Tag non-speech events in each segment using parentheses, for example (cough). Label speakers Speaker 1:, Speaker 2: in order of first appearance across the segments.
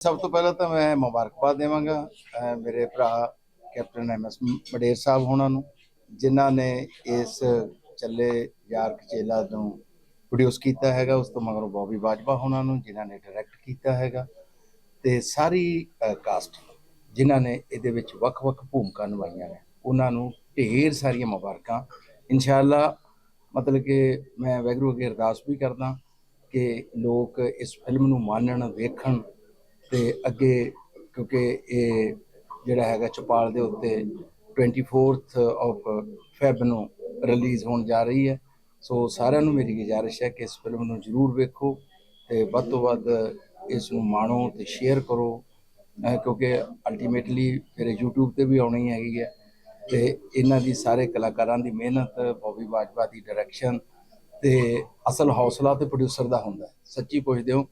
Speaker 1: ਸਭ ਤੋਂ ਪਹਿਲਾਂ ਤਾਂ ਮੈਂ ਮੁਬਾਰਕਬਾਦ ਦੇਵਾਂਗਾ ਮੇਰੇ ਭਰਾ captain M S Mander Sahib ਹੋਣਾ ਨੂੰ, ਜਿਨ੍ਹਾਂ ਨੇ ਇਸ ਚੱਲੇ ਯਾਰ ਕਚੇਲਾ ਨੂੰ ਪ੍ਰੋਡਿਊਸ ਕੀਤਾ ਹੈਗਾ, ਉਸ ਤੋਂ ਮਗਰੋਂ ਬੌਬੀ ਬਾਜਵਾ ਹੋਣਾ ਨੂੰ, ਜਿਨ੍ਹਾਂ ਨੇ ਡਾਇਰੈਕਟ ਕੀਤਾ ਹੈਗਾ, ਤੇ ਸਾਰੀ ਕਾਸਟ ਜਿਨ੍ਹਾਂ ਨੇ ਇਹਦੇ ਵਿੱਚ ਵੱਖ-ਵੱਖ ਭੂਮਿਕਾ ਨਿਭਾਈਆਂ ਨੇ, ਉਹਨਾਂ ਨੂੰ ਢੇਰ ਸਾਰੀਆਂ ਮੁਬਾਰਕਾਂ। ਇਨਸ਼ਾਅੱਲਾ, ਮਤਲਬ ਕਿ ਮੈਂ ਵੈਗਰੂ ਅੱਗੇ ਅਰਦਾਸ ਵੀ ਕਰਦਾ ਕਿ ਲੋਕ ਇਸ ਫਿਲਮ ਨੂੰ ਮਾਨਣ, ਵੇਖਣ ਤੇ ਅੱਗੇ ਕਿਉਂਕਿ ਇਹ ਜਿਹੜਾ ਹੈਗਾ ਚਪਾਲ ਦੇ ਉੱਤੇ 24th ਆਫ ਫੈਬ ਨੂੰ ਰਿਲੀਜ਼ ਹੋਣ ਜਾ ਰਹੀ ਹੈ। ਸੋ ਸਾਰਿਆਂ ਨੂੰ ਮੇਰੀ ਗੁਜ਼ਾਰਿਸ਼ ਹੈ ਕਿ ਇਸ ਫਿਲਮ ਨੂੰ ਜਰੂਰ ਵੇਖੋ ਤੇ ਵੱਧ ਤੋਂ ਵੱਧ ਇਸ ਨੂੰ ਮਾਣੋ ਤੇ ਸ਼ੇਅਰ ਕਰੋ। ਕਿਉਂਕਿ ਅਲਟੀਮੇਟਲੀ ਫਿਰ YouTube ਤੇ ਵੀ ਆਉਣੀ ਹੈਗੀ ਹੈ ਤੇ ਇਹਨਾਂ ਦੀ ਸਾਰੇ ਕਲਾਕਾਰਾਂ ਦੀ ਮਿਹਨਤ, ਬੋਬੀ ਬਾਜਵਾ ਦੀ ਡਾਇਰੈਕਸ਼ਨ ਤੇ ਅਸਲ ਹੌਸਲਾ ਤੇ ਪ੍ਰੋਡਿਊਸਰ ਦਾ ਹੁੰਦਾ ਸੱਚੀ ਪੁੱਛਦੇ ਹੋ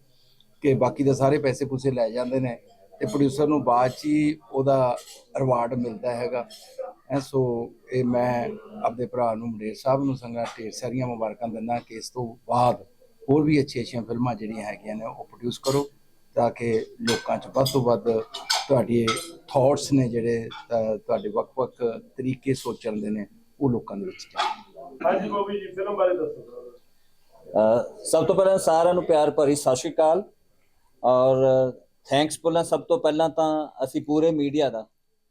Speaker 1: ਕਿ ਬਾਕੀ ਦੇ ਸਾਰੇ ਪੈਸੇ ਪੂਸੇ ਲੈ ਜਾਂਦੇ ਨੇ ਤੇ ਪ੍ਰੋਡਿਊਸਰ ਨੂੰ ਬਾਅਦ ਚ ਹੀ ਉਹਦਾ ਰਿਵਾਰਡ ਮਿਲਦਾ ਹੈਗਾ। ਐ ਸੋ ਇਹ ਮੈਂ ਆਪਣੇ ਭਰਾ ਨੂੰ ਮੰਡੇਰ ਸਾਹਿਬ ਨੂੰ ਸੰਗਾ ਢੇਰ ਸਾਰੀਆਂ ਮੁਬਾਰਕਾਂ ਦਿੰਦਾ ਕਿ ਇਸ ਤੋਂ ਬਾਅਦ ਹੋਰ ਵੀ ਅੱਛੀਆਂ ਅੱਛੀਆਂ ਫਿਲਮਾਂ ਜਿਹੜੀਆਂ ਹੈਗੀਆਂ ਨੇ ਉਹ ਪ੍ਰੋਡਿਊਸ ਕਰੋ ਤਾਂ ਕਿ ਲੋਕਾਂ 'ਚ ਵੱਧ ਤੋਂ ਵੱਧ ਤੁਹਾਡੇ ਥਾਟਸ ਨੇ ਜਿਹੜੇ ਤੁਹਾਡੇ ਵੱਖ-ਵੱਖ ਤਰੀਕੇ ਸੋਚਣ ਦੇ ਨੇ ਉਹ ਲੋਕਾਂ ਦੇ ਵਿੱਚ ਜਾਣ।
Speaker 2: ਹਾਂਜੀ ਬੋਬੀ ਜੀ ਫਿਲਮ ਬਾਰੇ ਦੱਸੋ।
Speaker 3: ਸਭ ਤੋਂ ਪਹਿਲਾਂ ਸਾਰਿਆਂ ਨੂੰ ਪਿਆਰ ਭਰੀ ਸਤਿ ਸ਼੍ਰੀ ਅਕਾਲ। ਔਰ ਥੈਂਕਸ ਬੋਲਾਂ ਸਭ ਤੋਂ ਪਹਿਲਾਂ ਤਾਂ ਅਸੀਂ ਪੂਰੇ ਮੀਡੀਆ ਦਾ,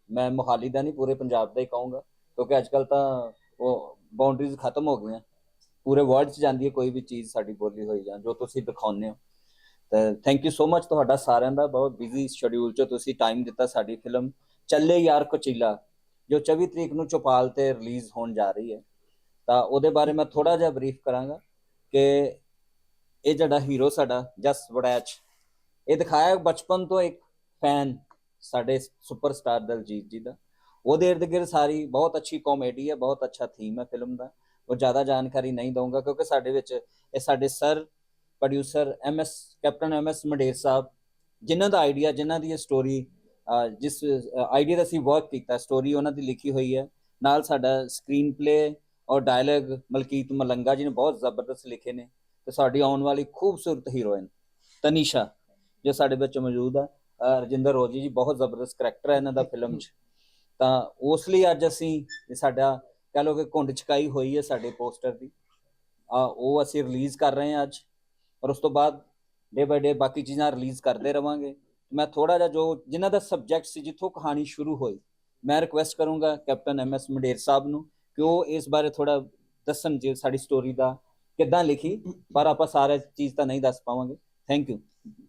Speaker 3: ਮੈਂ ਮੁਹਾਲੀ ਦਾ ਨਹੀਂ, ਪੂਰੇ ਪੰਜਾਬ ਦਾ ਹੀ ਕਹੂੰਗਾ, ਕਿਉਂਕਿ ਅੱਜ ਕੱਲ ਤਾਂ ਉਹ ਬਾਉਂਡਰੀਜ਼ ਖਤਮ ਹੋ ਗਈਆਂ। ਪੂਰੇ ਵਰਲਡ 'ਚ ਜਾਂਦੀ ਹੈ ਕੋਈ ਵੀ ਚੀਜ਼ ਸਾਡੀ ਬੋਲੀ ਹੋਈ ਜਾਂ ਜੋ ਤੁਸੀਂ ਦਿਖਾਉਂਦੇ ਹੋ। ਤਾਂ ਥੈਂਕ ਯੂ ਸੋ ਮਚ ਤੁਹਾਡਾ ਸਾਰਿਆਂ ਦਾ, ਬਹੁਤ ਬਿਜ਼ੀ ਸ਼ਡਿਊਲ 'ਚ ਤੁਸੀਂ ਟਾਈਮ ਦਿੱਤਾ ਸਾਡੀ ਫਿਲਮ ਚੱਲੇ ਯਾਰ ਕੋਚੀਲਾ, ਜੋ 24 ਤਰੀਕ ਨੂੰ ਚੌਪਾਲ ਤੇ ਰਿਲੀਜ਼ ਹੋਣ ਜਾ ਰਹੀ ਹੈ। ਤਾਂ ਉਹਦੇ ਬਾਰੇ ਮੈਂ ਥੋੜਾ ਜਿਹਾ ਬਰੀਫ ਕਰਾਂਗਾ ਕਿ ਇਹ ਜਿਹੜਾ ਹੀਰੋ ਸਾਡਾ, ਜਸ ਵੜੈਚ ਇਹ ਦਿਖਾਇਆ ਬਚਪਨ ਤੋਂ ਇੱਕ ਫੈਨ ਸਾਡੇ ਸੁਪਰਸਟਾਰ ਦਲਜੀਤ ਜੀ ਦਾ। ਉਹਦੇ ਇਰਦ ਗਿਰਦ ਸਾਰੀ ਬਹੁਤ ਅੱਛੀ ਕਾਮੇਡੀ ਹੈ, ਬਹੁਤ ਅੱਛਾ ਥੀਮ ਹੈ ਫਿਲਮ ਦਾ। ਉਹ ਜ਼ਿਆਦਾ ਜਾਣਕਾਰੀ ਨਹੀਂ ਦਊਂਗਾ ਕਿਉਂਕਿ ਸਾਡੇ ਵਿੱਚ ਇਹ ਸਾਡੇ sir producer M S captain M S Mander Sahib, ਜਿਨ੍ਹਾਂ ਦਾ ਆਈਡੀਆ ਜਿਨ੍ਹਾਂ ਦੀ ਇਹ ਸਟੋਰੀ ਜਿਸ ਆਈਡੀਆ ਦਾ ਅਸੀਂ ਵਰਕ ਕੀਤਾ ਸਟੋਰੀ ਉਹਨਾਂ ਦੀ ਲਿਖੀ ਹੋਈ ਹੈ। ਨਾਲ ਸਾਡਾ ਸਕਰੀਨ ਪਲੇ ਔਰ ਡਾਇਲੌਗ ਮਲਕੀਤ ਮਲੰਗਾ ਜੀ ਨੇ ਬਹੁਤ ਜ਼ਬਰਦਸਤ ਲਿਖੇ ਨੇ ਤੇ ਸਾਡੀ ਆਉਣ ਵਾਲੀ ਖੂਬਸੂਰਤ ਹੀਰੋਇਨ ਤਨੀਸ਼ਾ। ਜੋ ਸਾਡੇ ਵਿੱਚ ਮੌਜੂਦ ਆ ਰਜਿੰਦਰ ਰੋਜੀ ਜੀ ਬਹੁਤ ਜ਼ਬਰਦਸਤ ਕਰੈਕਟਰ ਹੈ ਇਹਨਾਂ ਦਾ ਫਿਲਮ 'ਚ। ਤਾਂ ਉਸ ਲਈ ਅੱਜ ਅਸੀਂ ਸਾਡਾ ਕਹ ਲਓ ਕਿ ਘੁੰਡ ਚਕਾਈ ਹੋਈ ਹੈ ਸਾਡੇ ਪੋਸਟਰ ਦੀ। ਆ, ਉਹ ਅਸੀਂ ਰਿਲੀਜ਼ ਕਰ ਰਹੇ ਹਾਂ ਅੱਜ। ਔਰ ਉਸ ਤੋਂ ਬਾਅਦ ਡੇ ਬਾਈ ਡੇ ਬਾਕੀ ਚੀਜ਼ਾਂ ਰਿਲੀਜ਼ ਕਰਦੇ ਰਵਾਂਗੇ। ਮੈਂ ਥੋੜਾ ਜਿਹਾ ਜੋ ਜਿਨ੍ਹਾਂ ਦਾ ਸਬਜੈਕਟ ਸੀ, ਜਿੱਥੋਂ ਕਹਾਣੀ ਸ਼ੁਰੂ ਹੋਈ, ਮੈਂ ਰਿਕੁਐਸਟ ਕਰੂੰਗਾ captain M S Mander Sahib ਨੂੰ ਕਿ ਉਹ ਇਸ ਬਾਰੇ ਥੋੜਾ ਦੱਸਣ ਜੇ ਸਾਡੀ ਸਟੋਰੀ ਦਾ ਕਿੱਦਾਂ ਲਿਖੀ, ਪਰ ਆਪਾਂ ਸਾਰੇ ਚੀਜ਼ ਤਾਂ ਨਹੀਂ ਦੱਸ ਪਾਵਾਂਗੇ। ਥੈਂਕ ਯੂ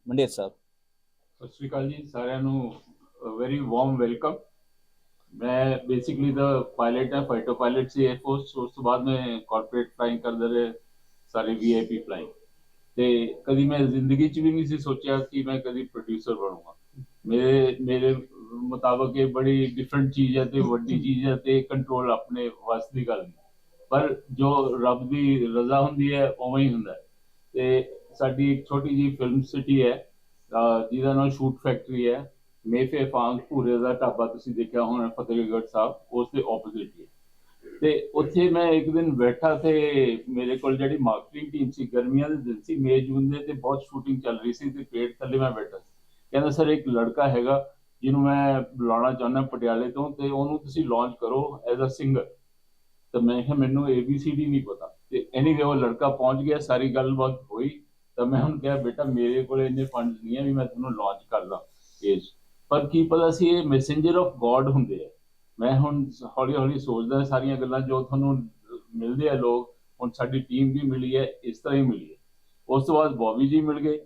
Speaker 3: ਮੰਡੇਰ ਸਾਹਿਬ
Speaker 2: ਸਤਿ ਸ਼੍ਰੀ ਅਕਾਲ ਜੀ, ਸਾਰਿਆਂ ਨੂੰ ਵੈਰੀ ਵਾਰਮ ਵੈਲਕਮ ਮੈਂ ਬੇਸਿਕਲੀ ਦਾ ਪਾਇਲਟ ਹੈ ਫਾਈਟਰ ਪਾਇਲਟ ਸੀ 에ਅਰਫੋਰਸ ਉਸ ਤੋਂ ਬਾਅਦ ਮੈਂ ਕਾਰਪੋਰੇਟ ਫਲਾਈਂਗ ਕਰਦਾ ਰਿਹਾ, ਸਾਰੇ ਵੀਆਈਪੀ ਫਲਾਈਂਗ ਤੇ ਕਦੀ ਮੈਂ ਜ਼ਿੰਦਗੀ 'ਚ ਵੀ ਨਹੀਂ ਸੀ ਸੋਚਿਆ ਕਿ ਮੈਂ ਕਦੀ ਪ੍ਰੋਡਿਊਸਰ ਬਣੂੰਗਾ। ਮੇਰੇ ਮੇਰੇ ਮੁਤਾਬਕ ਇਹ ਬੜੀ ਡਿਫਰੈਂਟ ਚੀਜ਼ ਹੈ ਤੇ ਵੱਡੀ ਚੀਜ਼ ਹੈ ਤੇ ਕੰਟਰੋਲ ਆਪਣੇ ਵੱਸ ਦੀ ਗੱਲ ਨਹੀਂ। ਪਰ ਜੋ ਰੱਬ ਦੀ ਰਜ਼ਾ ਹੁੰਦੀ ਹੈ, ਉਵੇਂ ਹੀ ਹੁੰਦਾ ਤੇ ਸਾਡੀ ਇੱਕ ਛੋਟੀ ਜੀ ਫਿਲਮ ਸਿਟੀ ਹੈ ਜਿਹਦਾ ਨਾਮ ਸ਼ੂਟ ਫੈਕਟਰੀ ਹੈ। ਮੇਫੇ ਫਾਂਗ ਭੂਰੇ ਦਾ ਢਾਬਾ ਤੁਸੀਂ ਦੇਖਿਆ ਹੋਣਾ, ਫਤਿਹਗੜ੍ਹ ਸਾਹਿਬ, ਉਸ ਦੇ ਆਪੋਜ਼ਿਟ ਹੀ ਤੇ ਉੱਥੇ ਮੈਂ ਇੱਕ ਦਿਨ ਬੈਠਾ ਤੇ ਮੇਰੇ ਕੋਲ ਜਿਹੜੀ ਮਾਰਕੀਟਿੰਗ ਟੀਮ ਸੀ, ਗਰਮੀਆਂ ਦੇ ਦਿਨ ਸੀ, ਮਈ ਜੂਨ ਦੇ ਤੇ ਬਹੁਤ ਸ਼ੂਟਿੰਗ ਚੱਲ ਰਹੀ ਸੀ ਤੇ ਪੇੜ ਥੱਲੇ ਮੈਂ ਬੈਠਾ। ਕਹਿੰਦਾ, ਸਰ, ਇੱਕ ਲੜਕਾ ਹੈਗਾ, ਜਿਹਨੂੰ ਮੈਂ ਬੁਲਾਉਣਾ ਚਾਹੁੰਦਾ ਪਟਿਆਲੇ ਤੋਂ ਤੇ ਉਹਨੂੰ ਤੁਸੀਂ ਲਾਂਚ ਕਰੋ ਐਜ਼ ਅ ਸਿੰਗਰ ਤਾਂ ਮੈਂ ਕਿਹਾ, ਮੈਨੂੰ ABCD ਨਹੀਂ ਪਤਾ। ਤੇ ਐਨੀਵੇ ਉਹ ਲੜਕਾ ਪਹੁੰਚ ਗਿਆ, ਸਾਰੀ ਗੱਲਬਾਤ ਹੋਈ। ਤਾਂ ਮੈਂ ਹੁਣ ਕਿਹਾ, ਬੇਟਾ ਮੇਰੇ ਕੋਲ ਇੰਨੇ ਫੰਡ ਨਹੀਂ ਹੈ ਵੀ ਮੈਂ ਤੁਹਾਨੂੰ ਲਾਂਚ ਕਰ ਦਾਂ ਪੇਜ ਪਰ ਕੀ ਪਤਾ ਸੀ ਇਹ ਮੈਸੇਂਜਰ ਆਫ ਗੋਡ ਹੁੰਦੇ ਆ। ਮੈਂ ਹੁਣ ਹੌਲੀ ਹੌਲੀ ਸੋਚਦਾ ਸਾਰੀਆਂ ਗੱਲਾਂ ਜੋ ਤੁਹਾਨੂੰ ਮਿਲਦੇ ਆ ਲੋਕ, ਹੁਣ ਸਾਡੀ ਟੀਮ ਵੀ ਮਿਲੀ ਹੈ, ਇਸ ਤਰ੍ਹਾਂ ਹੀ ਮਿਲੀ ਹੈ। ਉਸ ਤੋਂ ਬਾਅਦ ਬੌਬੀ ਜੀ ਮਿਲ ਗਏ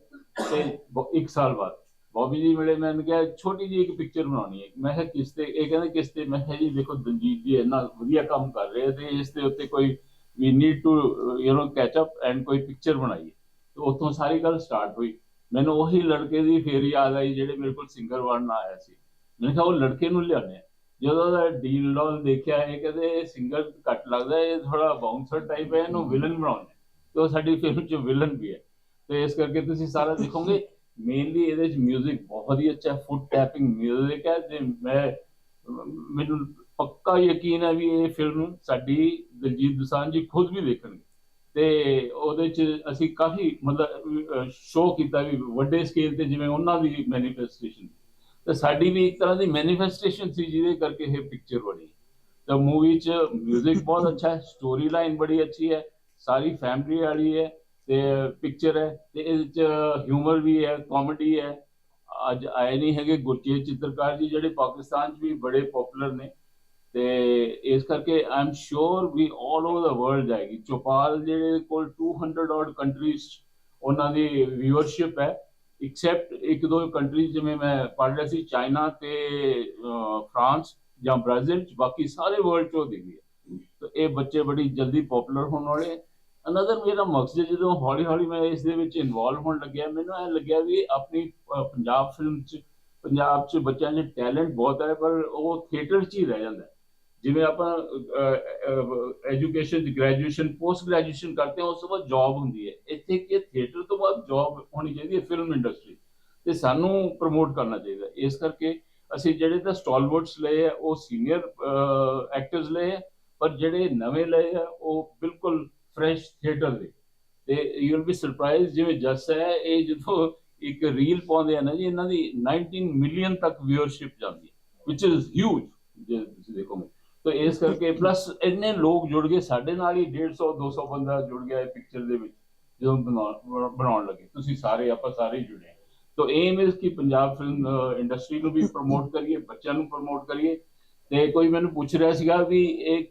Speaker 2: ਤੇ ਇੱਕ ਸਾਲ ਬਾਅਦ ਬੌਬੀ ਜੀ ਮਿਲੇ, ਮੈਂ ਕਿਹਾ, ਛੋਟੀ ਜਿਹੀ ਇੱਕ ਪਿਕਚਰ ਬਣਾਉਣੀ ਹੈ। ਮੈਂ ਕਿਹਾ, ਕਿਸ ਤੇ? ਇਹ ਕਹਿੰਦੇ, ਕਿਸ ਤੇ? ਮੈਂ ਕਿਹਾ, ਜੀ ਦੇਖੋ, ਦਲਜੀਤ ਜੀ ਇੰਨਾ ਵਧੀਆ ਕੰਮ ਕਰ ਰਹੇ ਆ ਤੇ ਇਸ ਦੇ ਉੱਤੇ ਕੋਈ we need to you know catch up and ਕੋਈ ਪਿਕਚਰ ਬਣਾਈਏ। ਤੇ ਉੱਥੋਂ ਸਾਰੀ ਗੱਲ ਸਟਾਰਟ ਹੋਈ ਮੈਨੂੰ ਉਹੀ ਲੜਕੇ ਦੀ ਫੇਰ ਯਾਦ ਆਈ ਜਿਹੜੇ ਮੇਰੇ ਕੋਲ ਸਿੰਗਰ ਬਣਨ ਆਇਆ ਸੀ ਮੈਂ ਕਿਹਾ ਉਹ ਲੜਕੇ ਨੂੰ ਲਿਆਉਣੇ ਆ ਜਦੋਂ ਦਾ ਡੀਲ ਡੌਲ ਦੇਖਿਆ ਇਹ ਕਹਿੰਦੇ ਸਿੰਗਰ ਘੱਟ ਲੱਗਦਾ ਇਹ ਥੋੜਾ ਬਾਉਂਸਰ ਟਾਈਪ ਹੈ ਇਹਨੂੰ ਵਿਲਨ ਬਣਾਉਣਾ ਹੈ। ਤੇ ਉਹ ਸਾਡੀ ਫਿਲਮ 'ਚ ਵਿਲਨ ਵੀ ਹੈ ਤੇ ਇਸ ਕਰਕੇ ਤੁਸੀਂ ਸਾਰਾ ਦੇਖੋਗੇ ਮੇਨਲੀ ਇਹਦੇ 'ਚ 뮤직 ਬਹੁਤ ਹੀ ਅੱਛਾ ਫੁੱਟ ਟੈਪਿੰਗ 뮤직 ਹੈ ਤੇ ਮੈਂ ਮੈਨੂੰ ਪੱਕਾ ਯਕੀਨ ਹੈ ਵੀ ਇਹ ਫਿਲਮ ਸਾਡੀ ਦਲਜੀਤ ਦੋਸਾਂਝ ਜੀ ਖੁਦ ਵੀ ਦੇਖਣਗੇ ਤੇ ਉਹਦੇ ਚ ਅਸੀਂ ਕਾਫੀ ਮਤਲਬ ਸ਼ੋਅ ਕੀਤਾ ਵੀ ਵੱਡੇ ਸਕੇਲ ਤੇ ਜਿਵੇਂ ਉਹਨਾਂ ਦੀ ਮੈਨੀਫੈਸਟੇਸ਼ਨ ਤੇ ਸਾਡੀ ਵੀ ਇੱਕ ਤਰ੍ਹਾਂ ਦੀ ਮੈਨੀਫੈਸਟੇਸ਼ਨ ਸੀ ਜਿਹਦੇ ਕਰਕੇ ਇਹ ਪਿਕਚਰ ਬਣੀ। ਤਾਂ ਮੂਵੀ ਚ 뮤직 ਬਹੁਤ ਅੱਛਾ ਹੈ ਸਟੋਰੀ ਲਾਈਨ ਬੜੀ ਅੱਛੀ ਹੈ, ਸਾਰੀ ਫੈਮਿਲੀ ਵਾਲੀ ਹੈ, ਤੇ ਪਿਕਚਰ ਹੈ, ਤੇ ਇਹਦੇ ਚ ਹਿਊਮਰ ਵੀ ਹੈ ਕਾਮੇਡੀ ਹੈ। ਅੱਜ ਆਏ ਨਹੀਂ ਹੈਗੇ ਗੁਰਚੇਤ ਚਿੱਤਰਕਾਰ ਜੀ ਜਿਹੜੇ ਪਾਕਿਸਤਾਨ 'ਚ ਵੀ ਬੜੇ ਪਪੂਲਰ ਨੇ। ਤੇ ਇਸ ਕਰਕੇ ਆਈ ਐਮ ਸ਼ੋਰ ਵੀ 올 ਓਵਰ ਦਾ ਵਰਲਡ ਜਾਏਗੀ। ਚੋਪਾਲ ਜਿਹੜੇ ਕੋਲ 200 ਔਡ ਕੰਟਰੀਜ਼ ਉਹਨਾਂ ਦੀ ਵਿਊਅਰਸ਼ਿਪ ਹੈ। ਐਕਸੈਪਟ ਇੱਕ ਦੋ ਕੰਟਰੀਜ਼ ਜਿਵੇਂ ਮੈਂ ਪੜ੍ਹ ਰਿਹਾ ਸੀ ਚਾਈਨਾ ਤੇ ਫਰਾਂਸ ਜਾਂ ਬ੍ਰਾਜ਼ੀਲ ਚ ਬਾਕੀ ਸਾਰੇ ਵਰਲਡ ਚ ਉਹਦੀ ਵੀ ਹੈ। ਤਾਂ ਇਹ ਬੱਚੇ ਬੜੀ ਜਲਦੀ ਪਪੂਲਰ ਹੋਣ ਵਾਲੇ ਅਨਦਰ ਮੇਰਾ ਮਕਸਦ ਜਦੋਂ ਹੌਲੀ ਹੌਲੀ ਮੈਂ ਇਸ ਦੇ ਵਿੱਚ ਇਨਵੋਲਵ ਹੋਣ ਲੱਗਿਆ, ਮੈਨੂੰ ਇਹ ਲੱਗਿਆ ਵੀ ਆਪਣੀ ਪੰਜਾਬ ਫਿਲਮ ਚ, ਪੰਜਾਬ ਚ ਬੱਚਿਆਂ 'ਚ ਟੈਲੈਂਟ ਬਹੁਤ ਹੈ, ਪਰ ਉਹ ਥੀਏਟਰ 'ਚ ਹੀ ਰਹਿ ਜਾਂਦਾ ਜਿਵੇਂ ਆਪਾਂ ਐਜੂਕੇਸ਼ਨ ਗ੍ਰੈਜੂਏਸ਼ਨ ਪੋਸਟ ਗ੍ਰੈਜੂਏਸ਼ਨ ਕਰਦੇ ਹਾਂ, ਉਸ ਤੋਂ ਬਾਅਦ ਜੌਬ ਹੁੰਦੀ ਹੈ। ਇੱਥੇ ਕਿ ਥੀਏਟਰ ਤੋਂ ਬਾਅਦ ਜੌਬ ਹੋਣੀ ਚਾਹੀਦੀ ਹੈ ਫਿਲਮ ਇੰਡਸਟਰੀ ਤੇ ਸਾਨੂੰ ਪ੍ਰਮੋਟ ਕਰਨਾ ਚਾਹੀਦਾ ਇਸ ਕਰਕੇ ਅਸੀਂ ਜਿਹੜੇ ਤਾਂ ਸਟਾਲਵਰਡਸ ਲਏ ਆ ਉਹ ਸੀਨੀਅਰ ਐਕਟਰਸ ਲਏ ਆ ਪਰ ਜਿਹੜੇ ਨਵੇਂ ਲਏ ਆ ਉਹ ਬਿਲਕੁਲ ਫਰੈਸ਼ ਥੀਏਟਰ ਦੇ। ਤੇ ਯੂ ਵਿਲ ਬੀ ਸਰਪ੍ਰਾਈਜ਼ ਜਿਵੇਂ ਜਸ ਹੈ, ਇਹ ਜਦੋਂ ਇੱਕ ਰੀਲ ਪਾਉਂਦੇ ਆ ਨਾ ਜੀ, ਇਹਨਾਂ ਦੀ 19 ਮਿਲੀਅਨ ਤੱਕ ਵਿਊਅਰਸ਼ਿਪ ਜਾਂਦੀ ਹੈ ਵਿਚ ਇਜ਼ ਹਿਊਜ ਜੇ ਤੁਸੀਂ ਤਾਂ ਇਸ ਕਰਕੇ ਪਲੱਸ ਇੰਨੇ ਲੋਕ ਜੁੜ ਗਏ ਸਾਡੇ ਨਾਲ ਹੀ 150 200 ਬੰਦਾ ਜੁੜ ਗਿਆ ਇਹ ਪਿਕਚਰ ਦੇ ਵਿੱਚ ਜਦੋਂ ਬਣਾਉਣ ਬਣਾਉਣ ਲੱਗੇ। ਤੁਸੀਂ ਸਾਰੇ ਆਪਾਂ ਸਾਰੇ ਜੁੜੇ ਤਾਂ ਏਮ ਇਸ ਕਿ ਪੰਜਾਬ ਫਿਲਮ ਇੰਡਸਟਰੀ ਨੂੰ ਵੀ ਪ੍ਰਮੋਟ ਕਰੀਏ ਬੱਚਿਆਂ ਨੂੰ ਪ੍ਰਮੋਟ ਕਰੀਏ। ਤੇ ਕੋਈ ਮੈਨੂੰ ਪੁੱਛ ਰਿਹਾ ਸੀਗਾ ਵੀ ਇਹ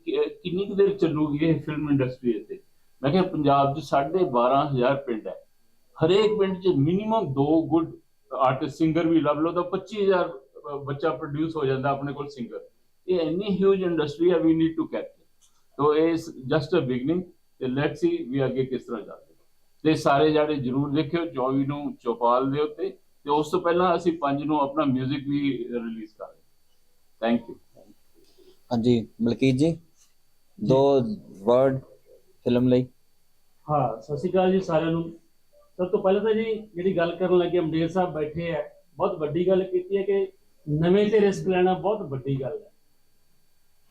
Speaker 2: ਕਿੰਨੀ ਕੁ ਦੇਰ ਚੱਲੂਗੀ ਇਹ ਫਿਲਮ ਇੰਡਸਟਰੀ ਇੱਥੇ? ਮੈਂ ਕਿਹਾ ਪੰਜਾਬ 'ਚ 12500 ਪਿੰਡ ਹੈ। ਹਰੇਕ ਪਿੰਡ 'ਚ ਮਿਨੀਮਮ ਦੋ ਗੁੱਡ ਆਰਟਿਸਟ ਸਿੰਗਰ ਵੀ ਲੱਭ ਲਓ ਤਾਂ 25000 ਅ, ਬੱਚਾ ਪ੍ਰੋਡਿਊਸ ਹੋ ਜਾਂਦਾ ਆਪਣੇ ਕੋਲ ਸਿੰਗਰ ਇਹ ਇੰਨੀ ਹਿਊਜ ਇੰਡਸਟਰੀ ਹੈ we need to capture so is just a beginning ਤੇ ਲੈਟਸ ਸੀ ਵੀ ਅੱਗੇ ਕਿਸ ਤਰ੍ਹਾਂ ਜਾਂਦੇ ਤੇ ਸਾਰੇ ਜਾਣੇ ਜਰੂਰ ਦੇਖਿਓ 24 ਨੂੰ ਚੌਪਾਲ ਦੇ ਉੱਤੇ ਤੇ ਉਸ ਤੋਂ ਪਹਿਲਾਂ ਅਸੀਂ 5 ਨੂੰ ਆਪਣਾ 뮤직 ਵੀ ਰਿਲੀਜ਼ ਕਰਾਂਗੇ ਥੈਂਕ ਯੂ
Speaker 3: ਹਾਂਜੀ ਮਲਕੀਤ ਜੀ ਦੋ ਵਰਡ ਫਿਲਮ ਲਈ।
Speaker 4: ਹਾਂ ਸਤਿ ਸ਼੍ਰੀ ਅਕਾਲ ਜੀ ਸਾਰਿਆਂ ਨੂੰ। ਸਭ ਤੋਂ ਪਹਿਲਾਂ ਤਾਂ ਜੀ ਜਿਹੜੀ ਗੱਲ ਕਰਨ ਲੱਗੇ ਅਮਡੇਰ ਸਾਹਿਬ ਬੈਠੇ ਆ ਬਹੁਤ ਵੱਡੀ ਗੱਲ ਕੀਤੀ ਹੈ ਕਿ ਨਵੇਂ ਤੇ ਰਿਸਕ ਲੈਣਾ ਬਹੁਤ ਵੱਡੀ ਗੱਲ ਹੈ।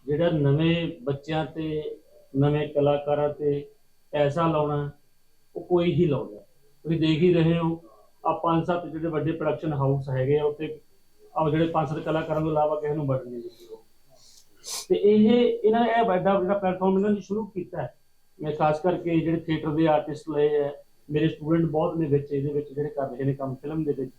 Speaker 4: ਜਿਹੜਾ ਨਵੇਂ ਬੱਚਿਆਂ ਤੇ, ਨਵੇਂ ਕਲਾਕਾਰਾਂ ਤੇ ਪੈਸਾ ਲਾਉਣਾ, ਉਹ ਕੋਈ ਹੀ ਲਾਉਂਦਾ। ਤੁਸੀਂ ਦੇਖ ਹੀ ਰਹੇ ਹੋ ਆ ਪੰਜ ਸੱਤ ਜਿਹੜੇ ਵੱਡੇ ਪ੍ਰੋਡਕਸ਼ਨ ਹਾਊਸ ਹੈਗੇ ਆ ਉੱਤੇ ਆ ਜਿਹੜੇ ਪੰਜ ਸੱਤ ਕਲਾਕਾਰਾਂ ਤੋਂ ਇਲਾਵਾ ਕਿਸੇ ਨੂੰ ਬਣ ਨਹੀਂ ਦਿੰਦੇ ਉਹ। ਤੇ ਇਹ, ਇਹਨਾਂ ਨੇ ਇਹ ਵੱਡਾ ਜਿਹੜਾ ਪਲੇਟਫਾਰਮ ਇਹਨਾਂ ਨੇ ਸ਼ੁਰੂ ਕੀਤਾ ਹੈ। ਮੈਂ ਖਾਸ ਕਰਕੇ ਜਿਹੜੇ ਥੀਏਟਰ ਦੇ ਆਰਟਿਸਟ ਲਏ ਹੈ, ਮੇਰੇ ਸਟੂਡੈਂਟ ਬਹੁਤ ਨੇ ਵਿੱਚ, ਇਹਦੇ ਵਿੱਚ ਜਿਹੜੇ ਕਰ ਰਹੇ ਨੇ ਕੰਮ ਫਿਲਮ ਦੇ ਵਿੱਚ।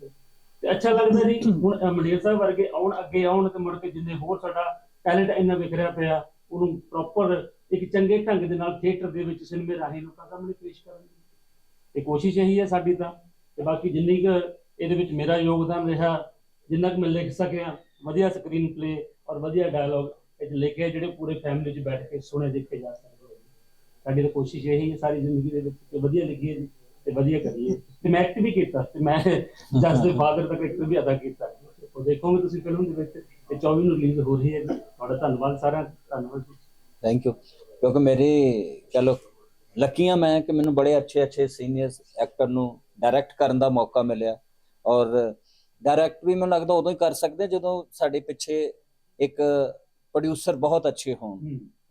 Speaker 4: ਤੇ ਅੱਛਾ ਲੱਗਦਾ ਜੀ, ਹੁਣ ਮੰਡੀਰ ਸਾਹਿਬ ਵਰਗੇ ਆਉਣ, ਅੱਗੇ ਆਉਣ ਤੇ ਮੁੜ ਕੇ ਜਿੰਨੇ ਹੋਰ ਸਾਡਾ ਟੈਲੈਂਟ ਇੰਨਾ ਵਿਖਰਿਆ ਪਿਆ ਉਹਨੂੰ ਪ੍ਰੋਪਰ ਇੱਕ ਚੰਗੇ ਢੰਗ ਦੇ ਨਾਲ ਥੀਏਟਰ ਦੇ ਵਿੱਚ ਸਿਨੇਮੇ ਰਾਹੀਂ ਲੋਕਾਂ ਸਾਹਮਣੇ ਪੇਸ਼ ਕਰਨ ਦੀ ਤੇ ਕੋਸ਼ਿਸ਼ ਇਹੀ ਹੈ ਸਾਡੀ ਤਾਂ ਤੇ ਬਾਕੀ ਜਿੰਨੀ ਕੁ ਇਹਦੇ ਵਿੱਚ ਮੇਰਾ ਯੋਗਦਾਨ ਰਿਹਾ ਜਿੰਨਾ ਕੁ ਮੈਂ ਲਿਖ ਸਕਿਆ ਵਧੀਆ ਸਕਰੀਨ ਪਲੇ ਔਰ ਵਧੀਆ ਡਾਇਲੌਗ ਇਹ ਲਿਖੇ ਜਿਹੜੇ ਪੂਰੇ ਫੈਮਿਲੀ 'ਚ ਬੈਠ ਕੇ ਸੁਣੇ ਦੇਖੇ ਜਾ ਸਕਦੇ ਸਾਡੀ ਤਾਂ ਕੋਸ਼ਿਸ਼ ਇਹੀ ਹੈ ਸਾਰੀ ਜ਼ਿੰਦਗੀ ਦੇ ਵਿੱਚ ਕਿ ਵਧੀਆ ਲਿਖੀਏ ਜੀ ਤੇ ਵਧੀਆ ਕਰੀਏ। ਤੇ ਮੈਂ ਐਕਟ ਵੀ ਕੀਤਾ ਤੇ ਮੈਂ (laughs) ਦੇ ਫਾਦਰ ਦਾ ਕੈਰੈਕਟਰ ਵੀ ਅਦਾ ਕੀਤਾ। ਉਹ ਦੇਖੋਗੇ ਤੁਸੀਂ ਫਿਲਮ ਦੇ ਵਿੱਚ। ਇਹ 24 ਨੂੰ ਰਿਲੀਜ਼ ਹੋ ਰਹੀ ਹੈ ਜੀ। ਤੁਹਾਡਾ ਧੰਨਵਾਦ ਸਾਰਿਆਂ ਦਾ ਧੰਨਵਾਦ ਜੀ।
Speaker 3: ਥੈਂਕ ਯੂ ਕਿਉਂਕਿ ਮੇਰੀ ਕਹ ਲੋ ਲੱਕੀਆਂ ਮੈਂ ਕਿ ਮੈਨੂੰ ਬੜੇ ਅੱਛੇ ਅੱਛੇ ਸੀਨੀਅਰ ਐਕਟਰ ਨੂੰ ਡਾਇਰੈਕਟ ਕਰਨ ਦਾ ਮੌਕਾ ਮਿਲਿਆ। ਔਰ ਡਾਇਰੈਕਟ ਵੀ ਮੈਨੂੰ ਲੱਗਦਾ ਉਦੋਂ ਹੀ ਕਰ ਸਕਦੇ ਜਦੋਂ ਸਾਡੇ ਪਿੱਛੇ ਇੱਕ ਪ੍ਰੋਡਿਊਸਰ ਬਹੁਤ ਅੱਛੇ ਹੋਣ।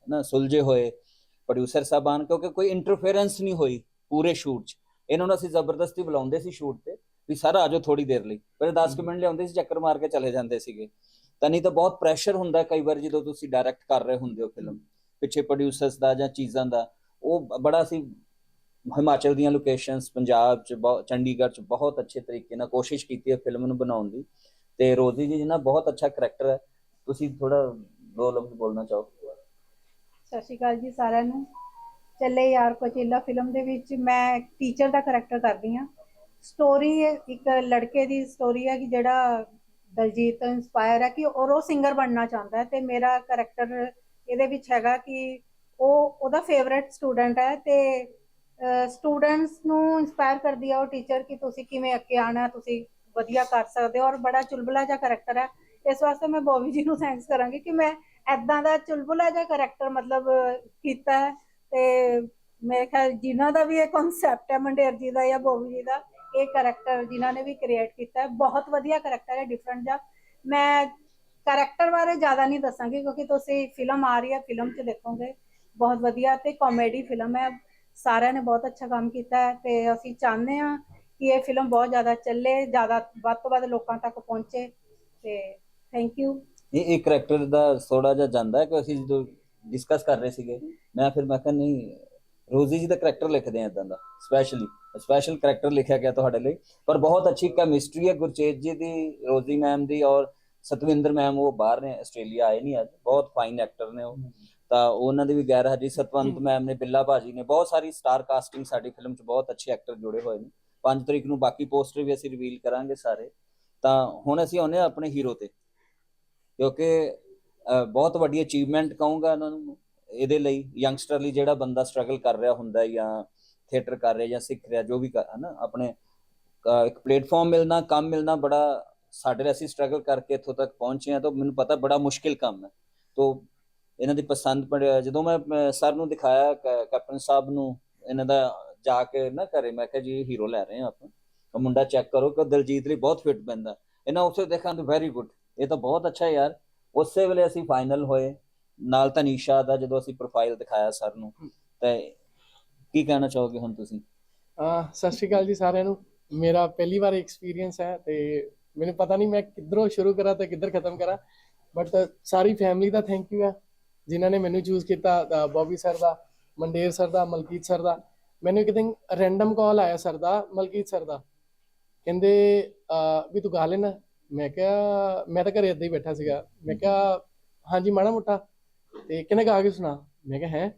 Speaker 3: ਨਾ ਸੁਲਝੇ ਹੋਏ ਪ੍ਰੋਡਿਊਸਰ ਸਾਹਿਬਾਨ ਕਿਉਂਕਿ ਕੋਈ ਇੰਟਰਫੇਰੈਂਸ ਨਹੀਂ ਹੋਈ ਪੂਰੇ ਸ਼ੂਟ 'ਚ। ਇਹਨਾਂ ਨੂੰ ਅਸੀਂ ਜ਼ਬਰਦਸਤੀ ਬੁਲਾਉਂਦੇ ਸੀ ਸ਼ੂਟ ਤੇ ਵੀ ਸਰ ਆਜੋ ਥੋੜੀ ਦੇਰ ਲਈ। ਫਿਰ 10 ਕੁ ਮਿੰਟ ਲਿਆਉਂਦੇ ਸੀ ਚੱਕਰ ਮਾਰ ਕੇ ਚਲੇ ਜਾਂਦੇ ਸੀਗੇ। ਤਾਂ ਨਹੀਂ ਤਾਂ ਬਹੁਤ ਪ੍ਰੈਸ਼ਰ ਹੁੰਦਾ ਕਈ ਵਾਰ ਜਦੋਂ ਤੁਸੀਂ ਡਾਇਰੈਕਟ ਕਰ ਰਹੇ ਹੁੰਦੇ ਹੋ ਫਿਲਮ ਪਿੱਛੇ ਪ੍ਰੋਡਿਊਸਰਸ ਦਾ ਜਾਂ ਚੀਜ਼ਾਂ ਦਾ, ਉਹ ਬੜਾ ਸੀ ਹਿਮਾਚਲ ਦੀਆਂ ਲੋਕੇਸ਼ਨਸ ਪੰਜਾਬ ਚ ਚੰਡੀਗੜ੍ਹ ਚ ਬਹੁਤ ਅੱਛੇ ਤਰੀਕੇ ਨਾਲ ਕੋਸ਼ਿਸ਼ ਕੀਤੀ ਹੈ ਫਿਲਮ ਨੂੰ ਬਣਾਉਣ ਦੀ ਤੇ ਰੋਜ਼ੀ ਜੀ ਜਿਹਨਾਂ ਬਹੁਤ ਅੱਛਾ ਕਰੈਕਟਰ ਹੈ, ਤੁਸੀਂ ਥੋੜਾ ਦੋ ਲਫ਼ਜ਼ ਬੋਲਣਾ ਚਾਹੋ?
Speaker 5: ਸਤਿ ਸ਼੍ਰੀ ਅਕਾਲ ਜੀ ਸਾਰਿਆਂ ਨੂੰ। ਚੱਲੇ ਯਾਰ ਕੋਚੇਲਾ ਫਿਲਮ ਦੇ ਵਿੱਚ ਮੈਂ ਟੀਚਰ ਦਾ ਕਰੈਕਟਰ ਕਰਦੀ ਹਾਂ। ਸਟੋਰੀ ਇੱਕ ਲੜਕੇ ਦੀ ਸਟੋਰੀ ਹੈ ਕਿ ਜਿਹੜਾ ਦਲਜੀਤ ਤੋਂ ਇਨਸਪਾਇਰ ਹੈ ਕਿ ਔਰ ਉਹ ਸਿੰਗਰ ਬਣਨਾ ਚਾਹੁੰਦਾ ਹੈ ਤੇ ਮੇਰਾ ਕਰੈਕਟਰ ਇਹਦੇ ਵਿੱਚ ਹੈਗਾ ਕਿ ਉਹ, ਉਹਦਾ ਫੇਵਰਿਟ ਸਟੂਡੈਂਟ ਹੈ ਤੇ ਸਟੂਡੈਂਟਸ ਨੂੰ ਇਨਸਪਾਇਰ ਕਰਦੀ ਹੈ ਉਹ ਟੀਚਰ ਕਿ ਤੁਸੀਂ ਕਿਵੇਂ ਅੱਗੇ ਆਣਾ ਤੁਸੀਂ ਵਧੀਆ ਕਰ ਸਕਦੇ ਹੋ ਔਰ ਬੜਾ ਚੁਲਬੁਲਾ ਜਿਹਾ ਕਰੈਕਟਰ ਹੈ। ਇਸ ਵਾਸਤੇ ਮੈਂ ਬੋਬੀ ਜੀ ਨੂੰ ਥੈਂਕਸ ਕਰਾਂਗੀ ਕਿ ਮੈਂ ਐਦਾਂ ਦਾ ਚੁਲਬੁਲਾ ਜਿਹਾ ਕਰੈਕਟਰ ਮਤਲਬ ਕੀਤਾ ਹੈ ਤੇ ਮੇਰੇ ਖਿਆਲ ਜਿਨ੍ਹਾਂ ਦਾ ਵੀ ਇਹ ਕਨਸੈਪਟ ਹੈ, ਮੰਡੇਰ ਜੀ ਦਾ ਜਾਂ ਬੋਬੀ ਜੀ ਦਾ ਇਹ ਕਰੈਕਟਰ ਜਿਨ੍ਹਾਂ ਨੇ ਵੀ ਕ੍ਰੀਏਟ ਕੀਤਾ ਹੈ, ਬਹੁਤ ਵਧੀਆ ਕਰੈਕਟਰ ਹੈ ਡਿਫਰੈਂਟ ਜਿਹਾ। ਮੈਂ ਕਰੈਕਟਰ ਬਾਰੇ ਜ਼ਿਆਦਾ ਨਹੀਂ ਦੱਸਾਂਗੀ ਕਿਉਂਕਿ ਤੁਸੀਂ ਫਿਲਮ ਆ ਰਹੀ ਹੈ ਫਿਲਮ 'ਚ ਦੇਖੋਗੇ। ਬਹੁਤ ਵਧੀਆ ਤੇ ਕਾਮੇਡੀ ਫਿਲਮ ਹੈ। ਸਾਰਿਆਂ ਨੇ ਬਹੁਤ ਅੱਛਾ ਕੰਮ ਕੀਤਾ ਹੈ ਤੇ ਅਸੀਂ ਚਾਹੁੰਦੇ ਹਾਂ ਕਿ ਇਹ ਫਿਲਮ ਬਹੁਤ ਜ਼ਿਆਦਾ ਚੱਲੇ, ਜ਼ਿਆਦਾ ਵੱਧ ਤੋਂ ਵੱਧ ਲੋਕਾਂ ਤੱਕ ਪਹੁੰਚੇ ਤੇ ਥੈਂਕ ਯੂ
Speaker 3: ਇਹ ਇਹ ਕਰੈਕਟਰ ਦਾ ਥੋੜਾ ਜਿਹਾ ਜਾਂਦਾ ਕਿ ਅਸੀਂ ਜਦੋਂ ਡਿਸਕਸ ਕਰ ਰਹੇ ਸੀਗੇ, ਮੈਂ ਫਿਰ ਮੈਂ ਕਿਹਾ ਨਹੀਂ, ਰੋਜ਼ੀ ਜੀ ਦਾ ਕਰੈਕਟਰ ਲਿਖਦੇ ਆ ਇਦਾਂ ਦਾ ਸਪੈਸ਼ਲੀ ਸਪੈਸ਼ਲ ਕਰੈਕਟਰ ਲਿਖਿਆ ਗਿਆ ਤੁਹਾਡੇ ਲਈ। ਪਰ ਬਹੁਤ ਅੱਛੀ ਕੈਮਿਸਟਰੀ ਹੈ ਗੁਰਚੇਤ ਜੀ ਦੀ ਰੋਜ਼ੀ ਮੈਮ ਦੀ ਔਰ ਸਤਵਿੰਦਰ ਮੈਮ ਉਹ ਬਾਹਰ ਨੇ ਆਸਟ੍ਰੇਲੀਆ ਆਏ ਨਹੀਂ ਅੱਜ। ਬਹੁਤ ਫਾਈਨ ਐਕਟਰ ਨੇ ਉਹ। ਤਾਂ ਉਹਨਾਂ ਦੀ ਵੀ ਗੈਰ ਹਾਜ਼ਰੀ ਸਤਵੰਤ ਮੈਮ ਨੇ ਬਿੱਲਾ ਭਾਜੀ ਨੇ ਬਹੁਤ ਸਾਰੀ ਸਟਾਰ ਕਾਸਟਿੰਗ ਸਾਡੀ ਫਿਲਮ 'ਚ ਬਹੁਤ ਅੱਛੇ ਐਕਟਰ ਜੁੜੇ ਹੋਏ ਨੇ। 5 ਤਰੀਕ ਨੂੰ ਬਾਕੀ ਪੋਸਟਰ ਵੀ ਅਸੀਂ ਰਿਵੀਲ ਕਰਾਂਗੇ ਸਾਰੇ। ਤਾਂ ਹੁਣ ਅਸੀਂ ਆਉਂਦੇ ਹਾਂ ਆਪਣੇ ਹੀਰੋ ਤੇ। ਕਿਉਂਕਿ ਬਹੁਤ ਵੱਡੀ ਅਚੀਵਮੈਂਟ ਕਹੂੰਗਾ ਇਹਨਾਂ ਨੂੰ। ਇਹਦੇ ਲਈ ਯੰਗਸਟਰ ਲਈ ਜਿਹੜਾ ਬੰਦਾ ਸਟਰਗਲ ਕਰ ਰਿਹਾ ਹੁੰਦਾ ਜਾਂ ਥੀਏਟਰ ਕਰ ਰਿਹਾ ਜਾਂ ਸਿੱਖ ਰਿਹਾ, ਜੋ ਵੀ ਕਰ, ਹਨਾ, ਆਪਣੇ ਇੱਕ ਪਲੇਟਫਾਰਮ ਮਿਲਣਾ, ਕੰਮ ਮਿਲਣਾ ਬੜਾ ਸਾਡੇ ਲਈ ਅਸੀਂ ਸਟਰਗਲ ਕਰਕੇ ਇੱਥੋਂ ਤੱਕ ਪਹੁੰਚੇ ਹਾਂ, ਤਾਂ ਮੈਨੂੰ ਪਤਾ ਬੜਾ ਮੁਸ਼ਕਿਲ ਕੰਮ ਹੈ। ਤੋਂ ਇਹਨਾਂ ਦੀ ਪਸੰਦ ਜਦੋਂ ਮੈਂ ਸਰ ਨੂੰ ਦਿਖਾਇਆ ਕੈਪਟਨ ਸਾਹਿਬ ਨੂੰ, ਇਹਨਾਂ ਦਾ ਜਾ ਕੇ ਨਾ ਘਰੇ, ਮੈਂ ਕਿਹਾ ਜੀ ਹੀਰੋ ਲੈ ਰਹੇ ਹਾਂ ਆਪਾਂ। ਉਹ ਮੁੰਡਾ ਚੈੱਕ ਕਰੋ ਕਿ ਦਲਜੀਤ ਲਈ ਬਹੁਤ ਫਿੱਟ ਪੈਂਦਾ ਇਹਨਾਂ ਉਸੇ ਦੇਖਾਂ ਤਾਂ ਵੈਰੀ ਗੁੱਡ ਇਹ ਤਾਂ ਬਹੁਤ ਅੱਛਾ ਯਾਰ। ਉਸੇ ਵੇਲੇ ਅਸੀਂ ਫਾਈਨਲ ਹੋਏ। ਨਾਲ ਤਨੀਸ਼ਾ ਦਾ ਜਦੋਂ ਅਸੀਂ ਪ੍ਰੋਫਾਈਲ ਦਿਖਾਇਆ ਸਰ ਨੂੰ, ਤੇ ਕੀ ਕਹਿਣਾ ਚਾਹੋਗੇ ਹੁਣ ਤੁਸੀਂ?
Speaker 6: ਸਤਿ ਸ਼੍ਰੀ ਅਕਾਲ ਜੀ ਸਾਰਿਆਂ ਨੂੰ। ਮੇਰਾ ਪਹਿਲੀ ਵਾਰ ਐਕਸਪੀਰੀਅੰਸ ਹੈ ਤੇ ਮੈਨੂੰ ਪਤਾ ਨਹੀਂ ਮੈਂ ਕਿੱਧਰੋਂ ਸ਼ੁਰੂ ਕਰਾਂ ਤੇ ਕਿੱਧਰ ਖਤਮ ਕਰਾਂ। ਬਟ ਸਾਰੀ ਫੈਮਿਲੀ ਦਾ ਥੈਂਕ ਯੂ ਹੈ। ਜਿਨ੍ਹਾਂ ਨੇ ਮੈਨੂੰ ਚੂਜ਼ ਕੀਤਾ ਬੌਬੀ ਸਰ ਦਾ, ਮੰਡੇਰ ਸਰ ਦਾ, ਮਲਕੀਤ ਸਰ ਦਾ। ਮੈਨੂੰ ਇੱਕ ਦਿਨ ਰੈਂਡਮ ਕਾਲ ਆਇਆ ਸਰ ਦਾ, ਮਲਕੀਤ ਸਰ ਦਾ। ਕਹਿੰਦੇ ਵੀ ਤੂੰ ਗਾ ਲੈਣਾ ਮੈਂ ਕਿਹਾ, ਮੈਂ ਤਾਂ ਘਰੇ ਏਦਾਂ ਹੀ ਬੈਠਾ ਸੀਗਾ। ਮੈਂ ਕਿਹਾ, ਹਾਂਜੀ ਮਾੜਾ ਮੋਟਾ। ਤੇ ਕਹਿੰਦੇ, ਗਾ ਕੇ ਸੁਣਾ। ਮੈਂ ਕਿਹਾ, ਹੈ?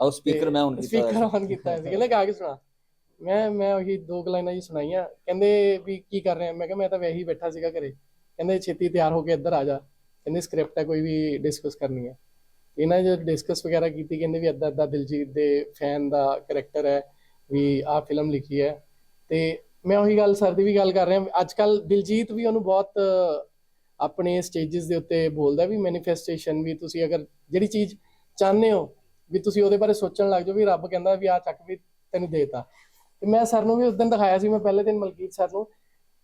Speaker 3: ਆਓ ਸਪੀਕਰ ਮੈਂ ਹੁਣ ਕੀਤਾ
Speaker 6: ਸਪੀਕਰ ਔਨ ਕੀਤਾ ਸੀ ਕਹਿੰਦੇ ਗਾ ਕੇ ਸੁਣਾ। ਮੈਂ ਮੈਂ ਉਹੀ ਦੋ ਕੁ ਲਾਈਨਾਂ ਜੀ ਸੁਣਾਈਆਂ। ਕਹਿੰਦੇ ਵੀ ਕੀ ਕਰ ਰਹੇ ਆ? ਮੈਂ ਕਿਹਾ ਮੈਂ ਤਾਂ ਵੈਸੇ ਹੀ ਬੈਠਾ ਸੀਗਾ ਘਰੇ। ਕਹਿੰਦੇ ਛੇਤੀ ਤਿਆਰ ਹੋ ਕੇ ਇੱਧਰ ਆ ਜਾ। ਕਹਿੰਦੇ ਸਕ੍ਰਿਪਟ ਹੈ ਕੋਈ ਵੀ ਡਿਸਕਸ ਕਰਨੀ ਹੈ ਇਹਨਾਂ ਜੋ ਡਿਸਕਸ ਵਗੈਰਾ ਕੀਤੀ ਕਹਿੰਦੇ ਵੀ ਅੱਧਾ ਅੱਧਾ ਦਿਲਜੀਤ ਦੇ ਫੈਨ ਦਾ ਕੈਰੈਕਟਰ ਹੈ ਵੀ ਆਹ ਫਿਲਮ ਲਿਖੀ ਹੈ। ਤੇ ਮੈਂ ਉਹੀ ਗੱਲ ਸਰ ਦੀ ਵੀ ਗੱਲ ਕਰ ਰਿਹਾ। ਅੱਜ ਕੱਲ ਦਿਲਜੀਤ ਵੀ ਉਹਨੂੰ ਬਹੁਤ ਆਪਣੇ ਸਟੇजेस ਦੇ ਉੱਤੇ ਬੋਲਦਾ ਵੀ ਮੈਨੀਫੈਸਟੇਸ਼ਨ ਵੀ ਤੁਸੀਂ ਅਗਰ ਜਿਹੜੀ ਚੀਜ਼ ਚਾਹੁੰਦੇ ਹੋ ਵੀ ਤੁਸੀਂ ਉਹਦੇ ਬਾਰੇ ਸੋਚਣ ਲੱਗ ਜਾਓ ਵੀ ਰੱਬ ਕਹਿੰਦਾ ਵੀ ਆ ਚੱਕ ਵੀ ਤੈਨੂੰ ਦੇਤਾ। ਤੇ ਮੈਂ ਸਰ ਨੂੰ ਵੀ ਉਸ ਦਿਨ ਦਿਖਾਇਆ ਸੀ, ਮੈਂ ਪਹਿਲੇ ਦਿਨ ਮਲਕੀਤ ਸਰ ਨੂੰ।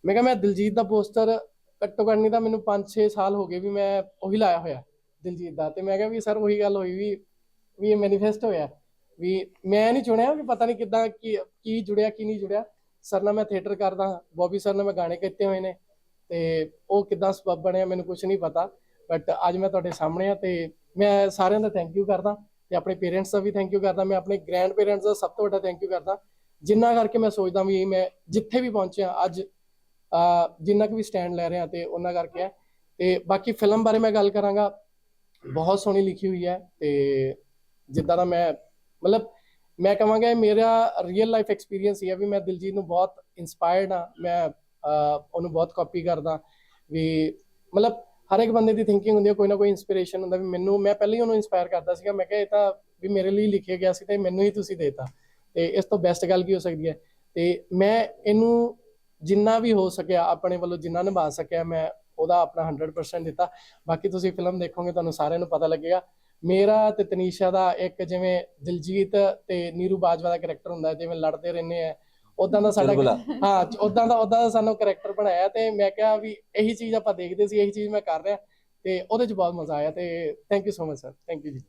Speaker 6: ਮੈਂ ਕਿਹਾ ਮੈਂ ਦਿਲਜੀਤ ਦਾ ਪੋਸਟਰ ਘੱਟੋ ਘੱਟ ਨਹੀਂ ਤਾਂ ਮੈਨੂੰ 5-6 ਸਾਲ ਹੋ ਗਏ ਵੀ ਮੈਂ ਉਹੀ ਲਾਇਆ ਹੋਇਆ, ਦਿਲਜੀਤ ਦਾ। ਤੇ ਮੈਂ ਕਿਹਾ ਵੀ ਸਰ ਉਹੀ ਗੱਲ ਹੋਈ ਵੀ ਵੀ ਇਹ ਮੈਨੀਫੈਸਟ ਹੋਇਆ। ਵੀ ਮੈਂ ਨਹੀਂ ਚੁਣਿਆ ਵੀ ਪਤਾ ਨਹੀਂ ਕਿੱਦਾਂ ਕੀ ਕੀ ਜੁੜਿਆ, ਕੀ ਨਹੀਂ ਜੁੜਿਆ। ਸਰ ਨਾਲ ਮੈਂ ਥੀਏਟਰ ਕਰਦਾ ਬੌਬੀ ਸਰ ਨਾਲ ਮੈਂ ਗਾਣੇ ਕੀਤੇ ਹੋਏ ਨੇ। ਤੇ ਉਹ ਕਿੱਦਾਂ ਸਬਬ ਬਣਿਆ ਮੈਨੂੰ ਕੁਝ ਨਹੀਂ ਪਤਾ। ਬਟ ਅੱਜ ਮੈਂ ਤੁਹਾਡੇ ਸਾਹਮਣੇ ਆ ਤੇ ਮੈਂ ਸਾਰਿਆਂ ਦਾ ਥੈਂਕ ਯੂ ਕਰਦਾ। ਤੇ ਆਪਣੇ ਪੇਰੈਂਟਸ ਦਾ ਵੀ ਥੈਂਕ ਯੂ ਕਰਦਾ, ਮੈਂ ਆਪਣੇ ਗ੍ਰੈਂਡ ਪੇਰੈਂਟਸ ਦਾ ਸਭ ਤੋਂ ਵੱਡਾ ਥੈਂਕ ਯੂ ਕਰਦਾ। ਜਿੰਨਾ ਕਰਕੇ ਮੈਂ ਸੋਚਦਾ ਵੀ ਮੈਂ ਜਿੱਥੇ ਵੀ ਪਹੁੰਚਿਆ, ਅੱਜ ਜਿੰਨਾ ਕੁ ਵੀ ਸਟੈਂਡ ਲੈ ਰਿਹਾ ਤੇ ਉਹਨਾਂ ਕਰਕੇ ਹੈ। ਤੇ ਬਾਕੀ ਫਿਲਮ ਬਾਰੇ ਮੈਂ ਗੱਲ ਕਰਾਂਗਾ। ਬਹੁਤ ਸੋਹਣੀ ਲਿਖੀ ਹੋਈ ਹੈ ਤੇ ਜਿੱਦਾਂ ਦਾ ਮੈਂ, ਮਤਲਬ ਮੈਂ ਕਹਾਂਗਾ ਇਹ ਮੇਰਾ ਰੀਅਲ ਲਾਈਫ ਐਕਸਪੀਰੀਅੰਸ ਹੀ ਹੈ ਵੀ ਮੈਂ ਦਿਲਜੀਤ ਨੂੰ ਬਹੁਤ ਇਨਸਪਾਇਰਡ ਹਾਂ। ਮੈਂ ਉਹਨੂੰ ਬਹੁਤ ਕਾਪੀ ਕਰਦਾ ਵੀ ਮਤਲਬ ਹਰ ਇੱਕ ਬੰਦੇ ਦੀ ਥਿੰਕਿੰਗ ਹੁੰਦੀ ਹੈ ਕੋਈ ਨਾ ਕੋਈ ਇਨਸਪੀਰੇਸ਼ਨ ਹੁੰਦਾ ਵੀ ਮੈਨੂੰ, ਮੈਂ ਪਹਿਲਾਂ ਹੀ ਉਹਨੂੰ ਇਨਸਪਾਇਰ ਕਰਦਾ ਸੀਗਾ, ਮੈਂ ਕਿਹਾ ਇਹ ਤਾਂ ਵੀ ਮੇਰੇ ਲਈ ਲਿਖਿਆ ਗਿਆ ਸੀ ਤੇ ਮੈਨੂੰ ਹੀ ਤੁਸੀਂ ਦੇਤਾ ਤੇ ਇਸ ਤੋਂ ਬੈਸਟ ਗੱਲ ਕੀ ਹੋ ਸਕਦੀ ਹੈ? ਤੇ ਮੈਂ ਇਹਨੂੰ ਜਿੰਨਾ ਵੀ ਹੋ ਸਕਿਆ, ਆਪਣੇ ਵੱਲੋਂ ਜਿੰਨਾ ਨਿਭਾ ਸਕਿਆ, ਮੈਂ ਉਹਦਾ ਆਪਣਾ 100% ਦਿੱਤਾ। ਬਾਕੀ ਤੁਸੀਂ ਫਿਲਮ ਦੇਖੋਗੇ, ਤੁਹਾਨੂੰ ਸਾਰਿਆਂ ਨੂੰ ਪਤਾ ਲੱਗੇਗਾ। ਮੇਰਾ ਤੇ ਤਨੀਸ਼ਾ ਦਾ ਇੱਕ ਜਿਵੇਂ ਦਿਲਜੀਤ ਤੇ ਨੀਰੂ ਬਾਜਵਾ ਦਾ ਕੈਰੈਕਟਰ ਹੁੰਦਾ, ਜਿਵੇਂ ਲੜਦੇ ਰਹਿੰਦੇ ਆ ਉਦਾਂ ਦਾ ਸਾਡਾ। ਹਾਂ ਉਦਾਂ ਦਾ ਉਦਾਂ ਦਾ ਸਾਨੂੰ ਕੈਰੈਕਟਰ ਬਣਾਇਆ ਤੇ ਮੈਂ ਕਿਹਾ ਵੀ ਇਹੀ ਚੀਜ਼ ਆਪਾਂ ਦੇਖਦੇ ਸੀ ਇਹੀ ਚੀਜ਼ ਮੈਂ ਕਰ ਰਿਹਾ ਤੇ ਉਹਦੇ ਚ ਬਹੁਤ ਮਜ਼ਾ ਆਇਆ ਤੇ thank you so much sir thank you ਜੀ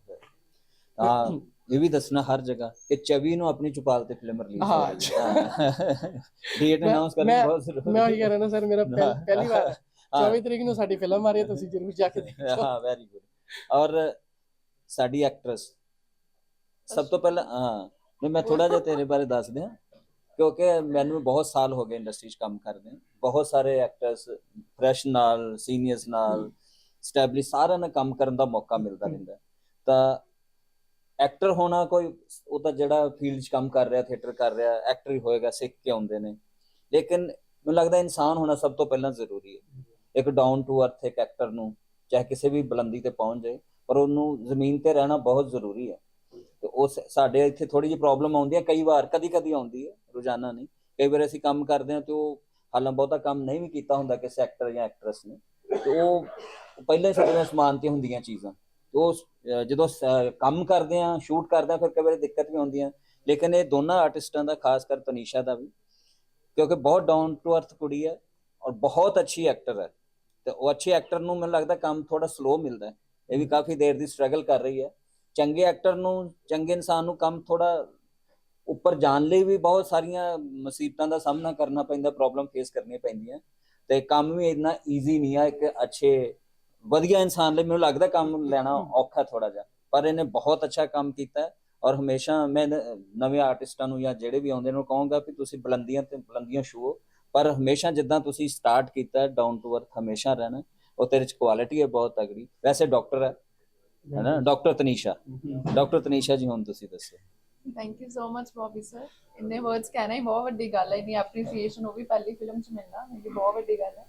Speaker 3: ਤਾਂ ਇਹ ਵੀ ਦੱਸਣਾ ਹਰ ਜਗ੍ਹਾ ਕਿ 24 ਨੂੰ ਆਪਣੀ ਚੁਪਾਲ ਤੇ ਫਿਲਮ ਰਿਲੀਜ਼
Speaker 6: ਹਾਂ,
Speaker 3: ਡੇਟ
Speaker 6: ਮੈਂ-
Speaker 3: ਅਨਾਉਂਸ ਕਰਨੀ ਬਹੁਤ ਜ਼ਰੂਰੀ
Speaker 6: ਮੈਂ ਉਹੀ ਕਹਿ ਰਿਹਾ ਨਾ ਸਰ ਮੇਰਾ ਪਹਿ-
Speaker 3: ਹਾਂ।
Speaker 6: ਪਹਿਲੀ ਵਾਰ।
Speaker 3: ਹਾਂ।
Speaker 6: 24 ਤਰੀਕ ਨੂੰ ਸਾਡੀ ਫਿਲਮ ਆ ਰਹੀ ਹੈ ਤੁਸੀਂ ਜ਼ਰੂਰ ਜਾ ਕੇ ਦੇਖੋ।
Speaker 3: ਹਾਂ ਵੈਰੀ ਗੁੱਡ ਔਰ ਸਾਡੀ ਐਕਟਰੈਸ ਸਭ ਤੋਂ ਪਹਿਲਾਂ ਹਾਂ। ਮੈਂ ਥੋੜਾ ਜਿਹਾ ਤੇਰੇ ਬਾਰੇ ਦੱਸ ਦਿਆਂ। ਕਿਉਂਕਿ ਮੈਨੂੰ ਬਹੁਤ ਸਾਲ ਹੋ ਗਏ ਇੰਡਸਟਰੀ 'ਚ ਕੰਮ ਕਰਦੇ ਬਹੁਤ ਸਾਰੇ ਐਕਟਰਸ ਫਰੈਸ਼ ਨਾਲ ਸੀਨੀਅਰਸ ਨਾਲ ਸਟੈਬਲਿਸ਼ ਸਾਰਿਆਂ ਨਾਲ ਕੰਮ ਕਰਨ ਦਾ ਮੌਕਾ ਮਿਲਦਾ ਰਹਿੰਦਾ। ਤਾਂ ਐਕਟਰ ਹੋਣਾ ਕੋਈ ਉਹ ਤਾਂ ਜਿਹੜਾ ਫੀਲਡ 'ਚ ਕੰਮ ਕਰ ਰਿਹਾ ਥੀਏਟਰ ਕਰ ਰਿਹਾ ਐਕਟਰ ਹੀ ਹੋਏਗਾ ਸਿੱਖ ਕੇ ਆਉਂਦੇ ਨੇ। ਲੇਕਿਨ ਮੈਨੂੰ ਲੱਗਦਾ ਇਨਸਾਨ ਹੋਣਾ ਸਭ ਤੋਂ ਪਹਿਲਾਂ ਜ਼ਰੂਰੀ ਹੈ। ਇੱਕ ਡਾਊਨ ਟੂ ਅਰਥ ਇੱਕ ਐਕਟਰ ਨੂੰ ਚਾਹੇ ਕਿਸੇ ਵੀ ਬੁਲੰਦੀ ਤੇ ਪਹੁੰਚ ਜਾਏ ਪਰ ਉਹਨੂੰ ਜ਼ਮੀਨ ਤੇ ਰਹਿਣਾ ਬਹੁਤ ਜ਼ਰੂਰੀ ਹੈ। ਤੇ ਉਹ ਸਾਡੇ ਇੱਥੇ ਥੋੜੀ ਜਿਹੀ ਪ੍ਰੋਬਲਮ ਆਉਂਦੀ ਹੈ ਕਈ ਵਾਰ ਕਦੀ ਕਦੀ ਆਉਂਦੀ ਹੈ। ਰੋਜ਼ਾਨਾ ਨਹੀਂ। ਕਈ ਵਾਰ ਅਸੀਂ ਕੰਮ ਕਰਦੇ ਹਾਂ ਤੇ ਉਹ ਹਾਲਾਂ ਬਹੁਤਾ ਕੰਮ ਨਹੀਂ ਵੀ ਕੀਤਾ ਹੁੰਦਾ ਕਿਸੇ ਐਕਟਰ ਜਾਂ ਐਕਟਰੈਸ ਨੇ। ਤੇ ਉਹ ਪਹਿਲਾਂ ਹੀ ਸਾਡੇ ਨਾਲ ਸਮਾਨ ਤੇ ਹੁੰਦੀਆਂ ਚੀਜ਼ਾਂ। ਉਹ ਜਦੋਂ ਕੰਮ ਕਰਦੇ ਆ ਸ਼ੂਟ ਕਰਦੇ ਆ ਫਿਰ ਕਈ ਵਾਰੀ ਦਿੱਕਤ ਵੀ ਆਉਂਦੀਆਂ ਲੇਕਿਨ ਇਹ ਦੋਨਾਂ ਆਰਟਿਸਟਾਂ ਦਾ, ਖਾਸ ਕਰ ਤਨੀਸ਼ਾ ਦਾ ਵੀ। ਕਿਉਂਕਿ ਬਹੁਤ ਡਾਊਨ ਟੂ ਅਰਥ ਕੁੜੀ ਹੈ ਔਰ ਬਹੁਤ ਅੱਛੀ ਐਕਟਰ ਹੈ। ਤੇ ਉਹ ਅੱਛੇ ਐਕਟਰ ਨੂੰ ਮੈਨੂੰ ਲੱਗਦਾ ਕੰਮ ਥੋੜਾ ਸਲੋ ਮਿਲਦਾ ਹੈ। ਇਹ ਵੀ ਕਾਫੀ ਦੇਰ ਦੀ ਸਟਰਗਲ ਕਰ ਰਹੀ ਹੈ। ਚੰਗੇ ਐਕਟਰ ਨੂੰ, ਚੰਗੇ ਇਨਸਾਨ ਨੂੰ ਕੰਮ ਥੋੜਾ ਉੱਪਰ ਜਾਣ ਲਈ ਵੀ ਬਹੁਤ ਸਾਰੀਆਂ ਮੁਸੀਬਤਾਂ ਦਾ ਸਾਹਮਣਾ ਕਰਨਾ ਪੈਂਦਾ ਪ੍ਰੋਬਲਮ ਫੇਸ ਕਰਨੀਆਂ ਪੈਂਦੀਆਂ। ਤੇ ਕੰਮ ਵੀ ਇੰਨਾ ਈਜ਼ੀ ਨਹੀਂ ਆ ਇੱਕ ਅੱਛੇ ਵਧੀਆ ਇਨਸਾਨ ਲਈ ਮੈਨੂੰ ਲੱਗਦਾ ਕੰਮ ਲੈਣਾ ਔਖਾ ਥੋੜਾ ਜਿਹਾ। ਪਰ ਇਹਨੇ ਬਹੁਤ ਅੱਛਾ ਕੰਮ ਕੀਤਾ ਹੈ ਔਰ ਹਮੇਸ਼ਾ ਮੈਂ ਨਵੇਂ ਆਰਟਿਸਟਾਂ ਨੂੰ ਜਾਂ ਜਿਹੜੇ ਵੀ ਆਉਂਦੇ ਨੇ ਕਹਾਂਗਾ ਕਿ ਤੁਸੀਂ ਬੁਲੰਦੀਆਂ ਤੇ ਬੁਲੰਦੀਆਂ ਛੂਓ ਪਰ ਹਮੇਸ਼ਾ ਜਿੱਦਾਂ ਤੁਸੀਂ ਸਟਾਰਟ ਕੀਤਾ ਡਾਊਨ ਟੂ ਅਰਥ ਹਮੇਸ਼ਾ ਰਹਿਣਾ ਉਹ ਤੇਰੇ ਚ ਕੁਆਲਿਟੀ ਹੈ ਬਹੁਤ ਤਗੜੀ ਵੈਸੇ ਡਾਕਟਰ ਹੈ ਹੈਨਾ ਡਾਕਟਰ ਤਨੀਸ਼ਾ। ਡਾਕਟਰ ਤਨੀਸ਼ਾ ਜੀ ਹੁਣ ਤੁਸੀਂ ਦੱਸੋ।
Speaker 7: Thank you so much Bobby sir ਇੰਨੇ ਵਰਡਸ ਕਹਿਣਾ ਹੀ ਬਹੁਤ ਵੱਡੀ ਗੱਲ ਹੈ, ਇੰਨੀ ਐਪਰੀਸੀਏਸ਼ਨ ਉਹ ਵੀ ਪਹਿਲੀ ਫਿਲਮ 'ਚ ਮਿਲਣਾ ਮੇਰੀ ਬਹੁਤ ਵੱਡੀ ਗੱਲ ਹੈ।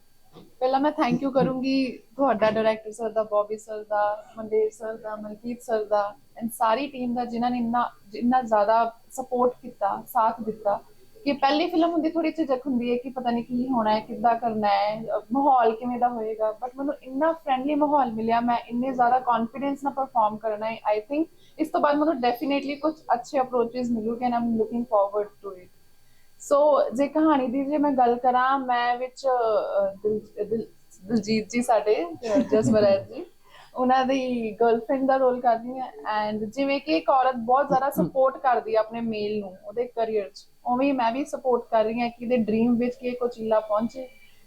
Speaker 7: ਪਹਿਲਾਂ ਮੈਂ ਥੈਂਕ ਯੂ ਕਰੂੰਗੀ ਤੁਹਾਡਾ ਡਾਇਰੈਕਟਰ ਸਰ ਦਾ ਬੌਬੀ ਸਰ ਦਾ ਮੰਦੇਰ ਸਰ ਦਾ ਮਲਕੀਤ ਸਰ ਦਾ ਐਂਡ ਸਾਰੀ ਟੀਮ ਦਾ ਜਿਨ੍ਹਾਂ ਨੇ ਇੰਨਾ ਇੰਨਾ ਜ਼ਿਆਦਾ ਸਪੋਰਟ ਕੀਤਾ, ਸਾਥ ਦਿੱਤਾ। ਕਿ ਪਹਿਲੀ ਫਿਲਮ ਹੁੰਦੀ ਥੋੜੀ ਝਿਜਕ ਹੁੰਦੀ ਹੈ ਕਿ ਪਤਾ ਨਹੀਂ ਕੀ ਹੋਣਾ ਹੈ ਕਿੱਦਾਂ ਕਰਨਾ ਹੈ ਮਾਹੌਲ ਕਿਵੇਂ ਦਾ ਹੋਏਗਾ। ਬਟ ਮੈਨੂੰ ਇੰਨਾ ਫ੍ਰੈਂਡਲੀ ਮਾਹੌਲ ਮਿਲਿਆ ਮੈਂ ਇੰਨੇ ਜ਼ਿਆਦਾ ਕੌਨਫੀਡੈਂਸ ਨਾਲ ਪਰਫਾਰਮ ਕਰਨਾ ਹੈ। ਆਈ ਥਿੰਕ ਇਸ ਤੋਂ ਬਾਅਦ ਮੈਨੂੰ ਡੈਫੀਨੇਟਲੀ ਕੁਝ ਅੱਛੇ approaches ਮਿਲੂਗੇ and I'm looking forward to it so ਜੇ ਕਹਾਣੀ ਦੀ ਜੇ ਮੈਂ ਗੱਲ ਕਰਾਂ ਮੈਂ ਵਿੱਚ ਦਿਲਜੀਤ ਜੀ ਸਾਡੇ ਅਹ, ਜਸਵਰਾਜ ਜੀ ਉਹਨਾਂ ਦੀ ਗਰਲਫ੍ਰੈਂਡ ਦਾ ਰੋਲ ਕਰਦੀ ਹੈ। ਐਂਡ ਜਿਵੇਂ ਕਿ ਇੱਕ ਔਰਤ ਬਹੁਤ ਜ਼ਿਆਦਾ ਸਪੋਰਟ ਕਰਦੀ ਹੈ ਆਪਣੇ ਮੇਲ ਨੂੰ ਉਹਦੇ ਕੈਰੀਅਰ 'ਚ। ਉਵੇਂ ਮੈਂ ਵੀ ਸਪੋਰਟ ਕਰ ਰਹੀ ਹਾਂ ਕਿ ਇਹਦੇ ਡ੍ਰੀਮ ਵਿੱਚ ਕਿ ਕੋਚੀਲਾ ਪਹੁੰਚੇ।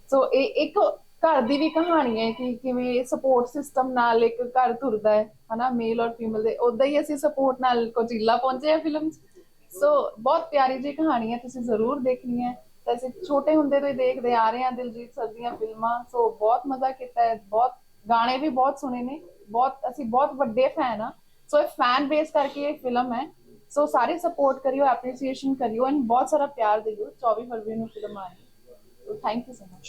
Speaker 7: ਸੋ ਇਹ ਇੱਕ ਘਰ ਦੀ ਵੀ ਕਹਾਣੀ ਹੈ ਕਿ ਕਿਵੇਂ ਸਪੋਰਟ ਸਿਸਟਮ ਨਾਲ ਇੱਕ ਘਰ ਤੁਰਦਾ ਹੈ, ਹਨਾ ਮੇਲ ਔਰ ਫੀਮੇਲ ਦੇ। ਉਦਾਂ ਹੀ ਅਸੀਂ ਸਪੋਰਟ ਨਾਲ ਕੋਚੀਲਾ ਪਹੁੰਚੇ ਆ ਫਿਲਮ ਸੋ ਬਹੁਤ ਪਿਆਰੀ ਜੀ ਕਹਾਣੀ ਹੈ, ਤੁਸੀਂ ਜ਼ਰੂਰ ਦੇਖਣੀ ਹੈ। ਤਾਂ ਅਸੀਂ ਛੋਟੇ ਹੁੰਦੇ ਤੋਂ ਹੀ ਦੇਖਦੇ ਆ ਰਹੇ ਹਾਂ ਦਿਲਜੀਤ ਸਰ ਦੀਆਂ ਫਿਲਮਾਂ। ਸੋ ਬਹੁਤ ਮਜ਼ਾ ਕੀਤਾ ਹੈ, ਬਹੁਤ ਗਾਣੇ ਵੀ ਬਹੁਤ ਸੁਣੇ ਨੇ। ਬਹੁਤ, ਅਸੀਂ ਬਹੁਤ ਵੱਡੇ ਫੈਨ ਆ ਸੋ ਇਹ ਫੈਨ ਬੇਸ ਕਰਕੇ ਇਹ ਫਿਲਮ ਹੈ। ਸੋ ਸਾਰੇ ਸਪੋਰਟ ਕਰਿਓ ਐਪਰੀਸੀਏਸ਼ਨ ਕਰਿਓ ਐਂਡ ਬਹੁਤ ਸਾਰਾ ਪਿਆਰ ਦਿਓ 24 ਫਰਵਰੀ ਨੂੰ ਫਿਲਮ ਆ ਰਹੀ ਹੈ so thank you
Speaker 2: so
Speaker 3: much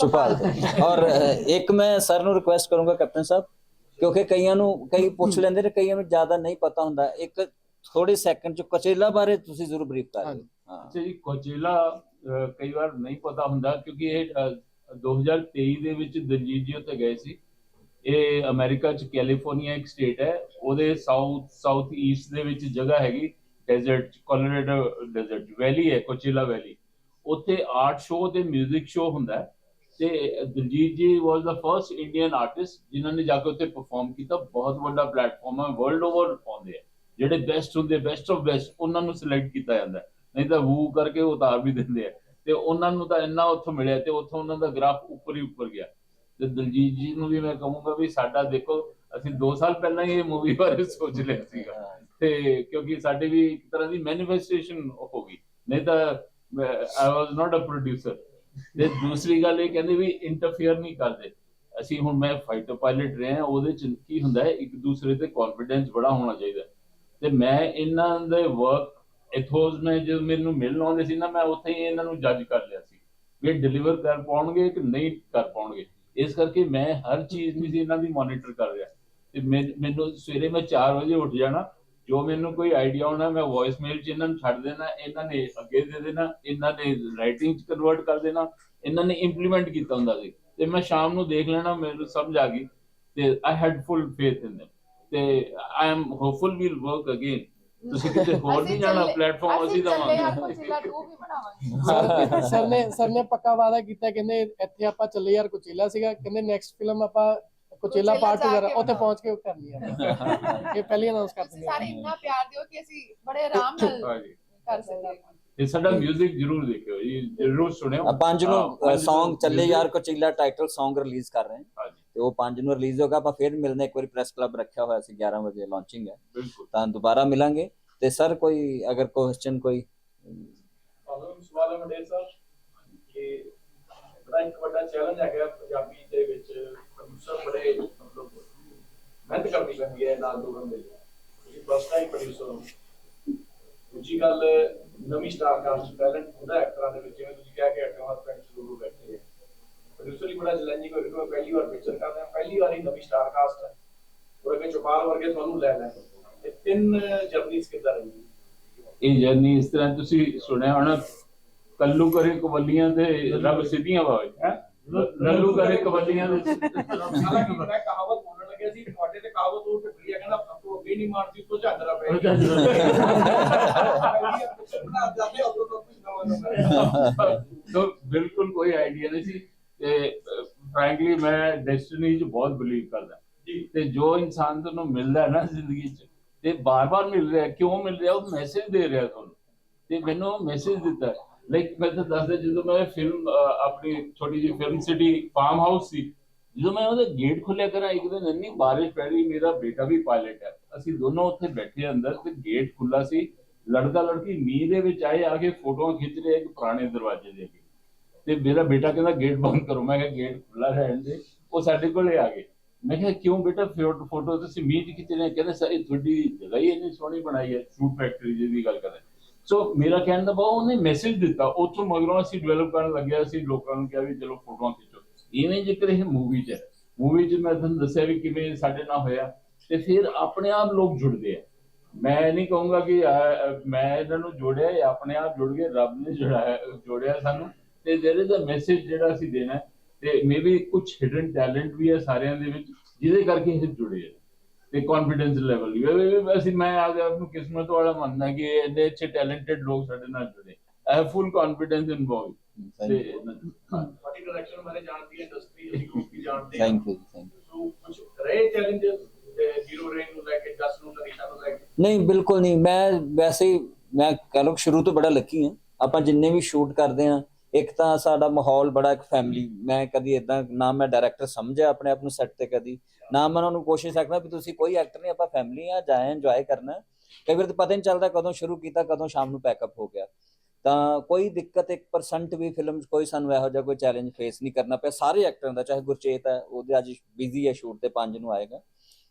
Speaker 3: Chaupal ਔਰ ਇੱਕ ਮੈਂ ਸਰ ਨੂੰ ਰਿਕੁਐਸਟ ਕਰੂੰਗਾ ਕੈਪਟਨ ਸਾਹਿਬ ਕਿਉਂਕਿ ਕਈਆਂ ਨੂੰ ਕਈ ਪੁੱਛ ਲੈਂਦੇ ਨੇ ਕਈਆਂ ਨੂੰ ਜ਼ਿਆਦਾ ਨਹੀਂ ਪਤਾ ਹੁੰਦਾ ਇੱਕ ਥੋੜੇ ਸੈਕਿੰਡ ਚ ਕਚੇਲਾ ਬਾਰੇ ਤੁਸੀਂ ਜ਼ਰੂਰ ਬਰੀਫ ਕਰ ਦਿਓ
Speaker 2: ਅੱਛਾ ਜੀ ਕੋਚੇਲਾ ਕਈ ਵਾਰ ਨਹੀਂ ਪਤਾ ਹੁੰਦਾ ਕਿਉਂਕਿ ਇਹ ਅਹ, 2023 ਦੇ ਵਿੱਚ ਦਲਜੀਤ ਜੀ ਉੱਤੇ ਗਏ ਸੀ ਇਹ ਅਮਰੀਕਾ ਚ ਕੈਲੀਫੋਰਨੀਆ ਇੱਕ ਸਟੇਟ ਹੈ, ਉਹਦੇ ਸਾਊਥ ਸਾਊਥ ਈਸਟ ਦੇ ਵਿੱਚ ਜਗ੍ਹਾ ਹੈਗੀ ਡੈਜ਼ਰਟ ਕੋਲੋਰਾਡੋ ਡੈਜ਼ਰਟ ਵੈਲੀ ਹੈ ਕੋਚੇਲਾ ਵੈਲੀ ਉੱਥੇ ਆਰਟ ਸ਼ੋਅ ਤੇ 뮤직 ਸ਼ੋਅ ਹੁੰਦਾ ਹੈ ਤੇ Diljit ji was the first Indian artist ਜਿਨ੍ਹਾਂ ਨੇ ਜਾ ਕੇ ਉੱਥੇ ਪਰਫਾਰਮ ਕੀਤਾ। ਬਹੁਤ ਵੱਡਾ ਪਲੇਟਫਾਰਮ ਹੈ ਵਰਲਡ ਓਵਰ ਆਉਂਦੇ ਆ ਜਿਹੜੇ ਬੈਸਟ ਹੁੰਦੇ ਬੈਸਟ ਆਫ ਬੈਸਟ ਉਹਨਾਂ ਨੂੰ ਸਿਲੈਕਟ ਕੀਤਾ ਜਾਂਦਾ ਨਹੀਂ ਤਾਂ ਵੂ ਕਰਕੇ ਉਤਾਰ ਵੀ ਦਿੰਦੇ ਆ ਤੇ ਉਹਨਾਂ ਨੂੰ ਤਾਂ ਇੰਨਾ ਉੱਥੋਂ ਮਿਲਿਆ ਤੇ ਉੱਥੋਂ ਉਹਨਾਂ ਦਾ ਗ੍ਰਾਫ ਉੱਪਰ ਹੀ ਉੱਪਰ ਗਿਆ। ਤੇ ਦਿਲਜੀਤ ਜੀ ਨੂੰ ਵੀ ਮੈਂ ਕਹੂੰਗਾ ਵੀ ਸਾਡਾ ਦੇਖੋ ਅਸੀਂ 2 ਸਾਲ ਪਹਿਲਾਂ ਹੀ ਇਹ ਮੂਵੀ ਬਾਰੇ ਸੋਚ ਲਿਆ ਸੀਗਾ। ਤੇ ਕਿਉਂਕਿ ਸਾਡੇ ਵੀ ਇੱਕ ਤਰ੍ਹਾਂ ਦੀ ਮੈਨੀਫੈਸਟੇਸ਼ਨ ਹੋ ਗਈ। ਨਹੀਂ ਤਾਂ ਆਈ ਵਾਸ ਨਾਟ ਅ ਪ੍ਰੋਡਿਊਸਰ ਤੇ ਦੂਸਰੀ ਗੱਲ ਇਹ ਕਹਿੰਦੇ ਵੀ ਇੰਟਰਫੇਅਰ ਨਹੀਂ ਕਰਦੇ। ਅਸੀਂ ਹੁਣ ਮੈਂ ਫਾਈਟਰ ਪਾਇਲਟ ਰਹੇ ਹਾਂ ਉਹਦੇ ਚ ਕੀ ਹੁੰਦਾ ਹੈ ਇੱਕ ਦੂਸਰੇ ਤੇ ਕੌਨਫੀਡੈਂਸ ਬੜਾ ਹੋਣਾ ਚਾਹੀਦਾ। ਤੇ ਮੈਂ ਇਹਨਾਂ ਦੇ ਵਰਕ ਇਥੋਸ ਮੈਂ ਜਦੋਂ ਮੈਨੂੰ ਮਿਲਣ ਆਉਂਦੇ ਸੀ ਨਾ ਮੈਂ ਉੱਥੇ ਹੀ ਇਹਨਾਂ ਨੂੰ ਜੱਜ ਕਰ ਲਿਆ ਸੀ। ਵੀ ਡਿਲੀਵਰ ਕਰ ਪਾਉਣਗੇ ਕਿ ਨਹੀਂ ਕਰ ਪਾਉਣਗੇ। ਇਸ ਕਰਕੇ ਮੈਂ ਹਰ ਚੀਜ਼ ਨੂੰ ਇਹਨਾਂ ਦੀ ਮੋਨੀਟਰ ਕਰ ਰਿਹਾ। ਤੇ ਮੈਂ- ਮੈਨੂੰ ਸਵੇਰੇ ਮੈਂ 4 ਵਜੇ ਉੱਠ ਜਾਣਾ, ਜੋ ਮੈਨੂੰ ਕੋਈ ਆਈਡੀਆ ਹੋਣਾ, ਮੈਂ ਵੌਇਸ ਮੇਲ ਚ ਇਹਨਾਂ ਨੂੰ ਛੱਡ ਦੇਣਾ, ਇਹਨਾਂ ਨੇ ਅੱਗੇ ਦੇ ਦੇਣਾ, ਇਹਨਾਂ ਨੇ ਰਾਈਟਿੰਗ ਚ ਕਨਵਰਟ ਕਰ ਦੇਣਾ, ਇਹਨਾਂ ਨੇ ਇੰਪਲੀਮੈਂਟ ਕੀਤਾ ਹੁੰਦਾ ਸੀ। ਤੇ ਮੈਂ ਸ਼ਾਮ ਨੂੰ ਦੇਖ ਲੈਣਾ, ਮੈਨੂੰ ਸਮਝ ਆ ਗਈ। ਤੇ I had full faith in them ਤੇ I am hopeful we'll work again ਤੁਸੀਂ ਕਿਤੇ ਹੋਰ ਨਹੀਂ ਜਾਣਾ ਪਲੇਟਫਾਰਮ ਅਸੀਂ
Speaker 7: ਚੱਲੇ ਆ
Speaker 2: ਦਵਾਂਗੇ
Speaker 7: ਕੋਚੀਲਾ 2 ਵੀ ਬਣਾਵਾਂਗੇ। (laughs)
Speaker 6: ਸਰ ਸਰ ਨੇ ਸਰ ਨੇ ਪੱਕਾ ਵਾਅਦਾ ਕੀਤਾ ਕਹਿੰਦੇ ਇੱਥੇ ਆਪਾਂ ਚੱਲੇ ਯਾਰ ਕੁਚੇਲਾ ਸੀਗਾ ਕਹਿੰਦੇ ਨੈਕਸਟ ਫਿਲਮ ਆਪਾਂ ਕੁਚੇਲਾ
Speaker 7: ਕੁਚੇਲਾ
Speaker 6: ਪਾਰਟ 2
Speaker 7: ਜਾ
Speaker 6: ਕਰ।
Speaker 7: ਕੇ
Speaker 6: ਉੱਥੇ ਪਹੁੰਚ ਕੇ ਕਰਨੀ ਹੈ ਇਹ ਪਹਿਲੀ ਅਨਾਉਂਸ ਕਰ
Speaker 7: ਤੁਸੀਂ
Speaker 6: ਦਿੰਦੇ
Speaker 7: ਸਾਰੇ
Speaker 6: ਹਾਂ
Speaker 7: ਇੰਨਾ ਪਿਆਰ ਦਿਓ ਕਿ ਅਸੀਂ ਬੜੇ ਆਰਾਮ ਨਾਲ
Speaker 2: ਹਾਂਜੀ
Speaker 7: ਕਰ ਸਕੀਏ।
Speaker 2: ਤੇ ਸਾਡਾ 뮤직 ਜ਼ਰੂਰ ਦੇਖਿਓ ਜੀ ਜ਼ਰੂਰ ਸੁਣਿਓ।
Speaker 3: ਆ ਪੰਜ
Speaker 2: ਹਾਂ,
Speaker 3: ਨੂੰ
Speaker 2: ਪੰਜ
Speaker 3: Song
Speaker 2: ਨੂੰ
Speaker 3: ਚੱਲੇ ਯਾਰ ਕੋਚੀਲਾ ਟਾਈਟਲ Song ਰਿਲੀਜ਼ ਕਰ ਰਹੇ ਹਾਂ। ਤੇ ਉਹ ਪੰਜ ਨੂੰ ਰਿਲੀਜ਼ ਹੋਗਾ ਆਪਾਂ ਫਿਰ ਮਿਲਦੇ ਹਾਂ, ਇੱਕ ਵਾਰੀ ਪ੍ਰੈਸ ਕਲੱਬ ਰੱਖਿਆ ਹੋਇਆ ਸੀ 11 ਵਜੇ ਲਾਂਚਿੰਗ ਹੈ।
Speaker 2: ਬਿਲਕੁਲ।
Speaker 3: ਤਾਂ ਦੁਬਾਰਾ ਮਿਲਾਂਗੇ। ਤੇ ਸਰ ਕੋਈ ਅਗਰ ਕੁਐਸਚਨ ਕੋਈ
Speaker 8: ਸਵਾਲ ਹੈ ਮੰਡੇਰ ਸਾਹਿਬ ਕਿ ਬੜਾ ਇੱਕ ਵੱਡਾ ਚੈਲੰਜ ਹੈਗਾ ਪੰਜਾਬੀ ਦੇ ਵਿੱਚ ਪ੍ਰੋਡਿਊਸਰ ਬੜੇ ਮਤਲਬ ਮਿਹਨਤ ਕਰਨੀ ਪੈਂਦੀ ਹੈ ਨਾਲ ਦੋ ਬੰਦੇ ਤੁਸੀਂ ਫਸਟ ਟਾਈਮ ਪ੍ਰੋਡਿਊਸਰ ਹੋ। ਦੂਜੀ ਗੱਲ ਨਵੀਂ ਸਟਾਰ ਕਾਸਟ ਟੈਲੈਂਟ ਹੁੰਦਾ ਐਕਟਰਾਂ ਦੇ ਵਿੱਚ ਜਿਵੇਂ ਤੁਸੀਂ ਕਿਹਾ ਕਿ ਐਕਟਰ ਹਸਬੈਂਡ ਸ਼ੁਰੂ ਬੈਠੇ ਹੈ। ਹੀ ਬੜਾ ਚੈਲੰਜਿੰਗ ਹੋ ਰਿਹਾ ਪਹਿਲੀ ਵਾਰ ਪਿਕਚਰ ਕਰਦੇ ਹਾਂ। ਪਹਿਲੀ ਵਾਰ ਹੀ ਨਵੀਂ ਸਟਾਰ ਕਾਸਟ ਹੈ। ਉਹ ਅੱਗੇ ਚੁਪਾਲ ਵਰਗੇ ਤੁਹਾਨੂੰ ਲੈ ਲੈ। ਇਹ ਤਿੰਨ ਜਰਨੀਸ ਕਿੱਦਾਂ ਰਹੀ
Speaker 2: ਇਹ ਜਰਨੀ ਇਸ ਤਰ੍ਹਾਂ ਤੁਸੀਂ ਸੁਣਿਆ ਹੋਣਾ ਕੱਲੂ ਕਰੇ ਕਵਲੀਆਂ ਤੇ ਰੱਬ ਸਿੱਧੀਆਂ ਵਾਵੇ ਹੈ? ਲੱਲੂ ਕਰੇ ਕਵਲੀਆਂ ਦੇ।
Speaker 8: ਹਾਲਾਂਕਿ ਮੈਂ ਕਹਾਵਤ ਬੋਲਣ ਲੱਗਿਆ ਸੀ ਤੁਹਾਡੇ ਤੇ ਕਹਾਵਤ ਉਹ ਟੱਕਰੀ ਕਹਿੰਦਾ ਤੋਂ ਅੱਗੇ ਨਹੀਂ ਮਾਰਦੀ ਤੋਂ ਝਾਂਦਰਾ ਪੈ ਗਿਆ। ਤੋ
Speaker 2: ਬਿਲਕੁਲ ਕੋਈ ਆਈਡੀਆ ਨਹੀਂ ਸੀ। ਤੇ ਫ੍ਰੈਂਕਲੀ ਮੈਂ ਡੈਸਟੀਨੀ 'ਚ ਬਹੁਤ ਬਲੀਵ ਕਰਦਾ। ਤੇ ਜੋ ਇਨਸਾਨ ਤੁਹਾਨੂੰ ਮਿਲਦਾ ਹੈ ਨਾ ਜ਼ਿੰਦਗੀ 'ਚ ਤੇ ਬਾਰ-ਬਾਰ ਮਿਲ ਰਿਹਾ ਕਿਉਂ ਮਿਲ ਰਿਹਾ ਉਹ ਮੈਸੇਜ ਦੇ ਰਿਹਾ ਤੁਹਾਨੂੰ। ਤੇ ਮੈਨੂੰ ਮੈਸੇਜ ਦਿੱਤਾ। ਲਾਈਕ ਮੈਂ ਤਾਂ ਦੱਸਦਾ ਜਦੋਂ ਮੈਂ ਫਿਲਮ ਆਪਣੀ ਛੋਟੀ ਜਿਹੀ ਫਿਲਮ ਸਿਟੀ ਫਾਰਮ ਹਾਊਸ ਸੀ ਜਦੋਂ ਮੈਂ ਉਹਦਾ ਗੇਟ ਖੋਲਿਆ ਕਰਾਂ ਇੱਕ ਦਿਨ ਇੰਨੀ ਬਾਰਿਸ਼ ਪੈ ਰਹੀ ਮੇਰਾ ਬੇਟਾ ਵੀ ਪਾਇਲਟ ਹੈ। ਅਸੀਂ ਦੋਨੋਂ ਉੱਥੇ ਬੈਠੇ ਅੰਦਰ ਤੇ ਗੇਟ ਖੁੱਲਾ ਸੀ। ਲੜਕਾ ਲੜਕੀ ਮੀਂਹ ਦੇ ਵਿੱਚ ਆਏ ਆ ਕੇ ਫੋਟੋਆਂ ਖਿੱਚ ਰਹੇ ਇੱਕ ਪੁਰਾਣੇ ਦਰਵਾਜ਼ੇ ਦੇ ਅੱਗੇ। ਤੇ ਮੇਰਾ ਬੇਟਾ ਕਹਿੰਦਾ, ਗੇਟ ਬੰਦ ਕਰੋ। ਮੈਂ ਕਿਹਾ, ਗੇਟ ਖੁੱਲਾ ਰਹਿਣ ਦੇ ਉਹ ਸਾਡੇ ਕੋਲੇ ਆ ਗਏ। ਮੈਂ ਕਿਹਾ, ਕਿਉਂ ਬੇਟਾ? ਫੋਟੋ ਫੋਟੋ ਤੁਸੀਂ ਮੀਂਹ ਦੀ ਖਿੱਚ ਰਹੇ ਸਰ ਇਹ ਤੁਹਾਡੀ ਜਗ੍ਹਾ ਹੀ ਇੰਨੀ ਸੋਹਣੀ ਬਣਾਈ ਹੈ ਫਰੂਟ ਫੈਕਟਰੀ ਦੀ ਗੱਲ ਕਰ ਸੋ ਮੇਰਾ ਕਹਿਣ ਦਾ ਬਹੁਤ ਉਹਨੇ ਮੈਸੇਜ ਦਿੱਤਾ। ਉੱਥੋਂ ਮਗਰੋਂ ਅਸੀਂ ਡਿਵੈਲਪ ਕਰਨ ਲੱਗਿਆ, ਅਸੀਂ ਲੋਕਾਂ ਨੂੰ ਕਿਹਾ ਵੀ ਚਲੋ ਫੋਟੋਆਂ ਖਿੱਚੋ। ਇਵੇਂ ਜ਼ਿਕਰ ਇਹ ਮੂਵੀ 'ਚ ਮੂਵੀ 'ਚ ਮੈਂ ਤੁਹਾਨੂੰ ਦੱਸਿਆ ਵੀ ਕਿਵੇਂ ਸਾਡੇ ਨਾਲ ਹੋਇਆ, ਤੇ ਫਿਰ ਆਪਣੇ ਆਪ ਲੋਕ ਜੁੜਦੇ ਆ। ਮੈਂ ਨਹੀਂ ਕਹੂੰਗਾ ਕਿ ਮੈਂ ਇਹਨਾਂ ਨੂੰ ਜੋੜਿਆ ਇਹ ਆਪਣੇ ਆਪ ਜੁੜ ਗਏ, ਰੱਬ ਨੇ ਜੁੜਾਇਆ, ਜੋੜਿਆ ਸਾਨੂੰ। ਤੇ ਦੇਰ ਇਜ਼ ਅ ਮੈਸੇਜ ਜਿਹੜਾ ਅਸੀਂ ਦੇਣਾ ਹੈ ਤੇ ਮੇਬੀ ਕੁਝ ਹਿਡਨ ਟੈਲੈਂਟ ਵੀ ਹੈ ਸਾਰਿਆਂ ਦੇ ਵਿੱਚ ਜਿਹਦੇ ਕਰਕੇ ਇਹ ਜੁੜੇ ਆ ਤੇ ਕੌਨਫੀਡੈਂਸ ਲੈਵਲ ਵੀ ਹੈ। ਅਸੀਂ ਮੈਂ ਆਪਦੇ ਆਪ ਨੂੰ ਕਿਸਮਤ ਵਾਲਾ ਮੰਨਦਾ ਕਿ ਇੰਨੇ ਅੱਛੇ ਟੈਲੈਂਟਡ ਲੋਕ ਸਾਡੇ ਨਾਲ ਜੁੜੇ। ਆਈ ਹੈਵ ਫੁੱਲ ਕੌਨਫੀਡੈਂਸ ਇਨ ਹਾਂ।
Speaker 8: ਤੁਹਾਡੀ ਡਾਇਰੈਕਸ਼ਨ ਬਾਰੇ ਜਾਣਦੀ ਹੈ ਇੰਡਸਟਰੀ ਅਸੀਂ ਗਰੁੱਪ ਵੀ ਜਾਣਦੇ
Speaker 3: ਥੈਂਕ ਯੂ ਥੈਂਕ
Speaker 8: ਸੋ ਕੁਝ ਰਹੇ ਚੈਲੰਜਸ ਜ਼ੀਰੋ ਰੇਂਜ ਨੂੰ ਲੈ ਕੇ ਜਸ ਨੂੰ ਤਰੀਕਾ ਨੂੰ ਲੈ ਕੇ?
Speaker 3: ਨਹੀਂ ਬਿਲਕੁਲ ਨਹੀਂ। ਮੈਂ ਵੈਸੇ ਹੀ ਮੈਂ ਕਹ ਸ਼ੁਰੂ ਤੋਂ ਬੜਾ ਲੱਕੀ ਹਾਂ। ਆਪਾਂ ਜਿੰਨੇ ਵੀ ਸ਼ੂਟ ਕਰਦੇ ਆ ਇੱਕ ਤਾਂ ਸਾਡਾ ਮਾਹੌਲ ਬੜਾ ਇੱਕ ਫੈਮਿਲੀ ਮੈਂ ਕਦੀ ਇਦਾਂ ਨਾ ਮੈਂ ਡਾਇਰੈਕਟਰ ਸਮਝਿਆ ਆਪਣੇ ਆਪ ਨੂੰ ਸੈੱਟ ਤੇ ਕਦੀ, ਨਾ ਮੈਂ ਉਹਨਾਂ ਨੂੰ ਕੋਸ਼ਿਸ਼ ਰੱਖਦਾ ਵੀ ਤੁਸੀਂ ਕੋਈ ਐਕਟਰ ਨਹੀਂ, ਆਪਾਂ ਫੈਮਿਲੀ ਆ ਜਾਏ ਇੰਜੋਏ ਕਰਨਾ। ਕਈ ਵਾਰ ਤਾਂ ਪਤਾ ਨਹੀਂ ਚੱਲਦਾ ਕਦੋਂ ਸ਼ੁਰੂ ਕੀਤਾ, ਕਦੋਂ ਸ਼ਾਮ ਨੂੰ ਪੈਕਅਪ ਹੋ ਗਿਆ। ਤਾਂ ਕੋਈ ਦਿੱਕਤ 1% ਵੀ ਫਿਲਮ 'ਚ ਕੋਈ ਸਾਨੂੰ ਇਹੋ ਜਿਹਾ ਕੋਈ ਚੈਲੰਜ ਫੇਸ ਨਹੀਂ ਕਰਨਾ ਪਿਆ। ਸਾਰੇ ਐਕਟਰਾਂ ਦਾ, ਚਾਹੇ ਗੁਰਚੇਤ ਹੈ ਉਹਦੇ ਅੱਜ ਬਿਜ਼ੀ ਹੈ ਸ਼ੂਟ ਤੇ 5 ਨੂੰ ਆਏਗਾ।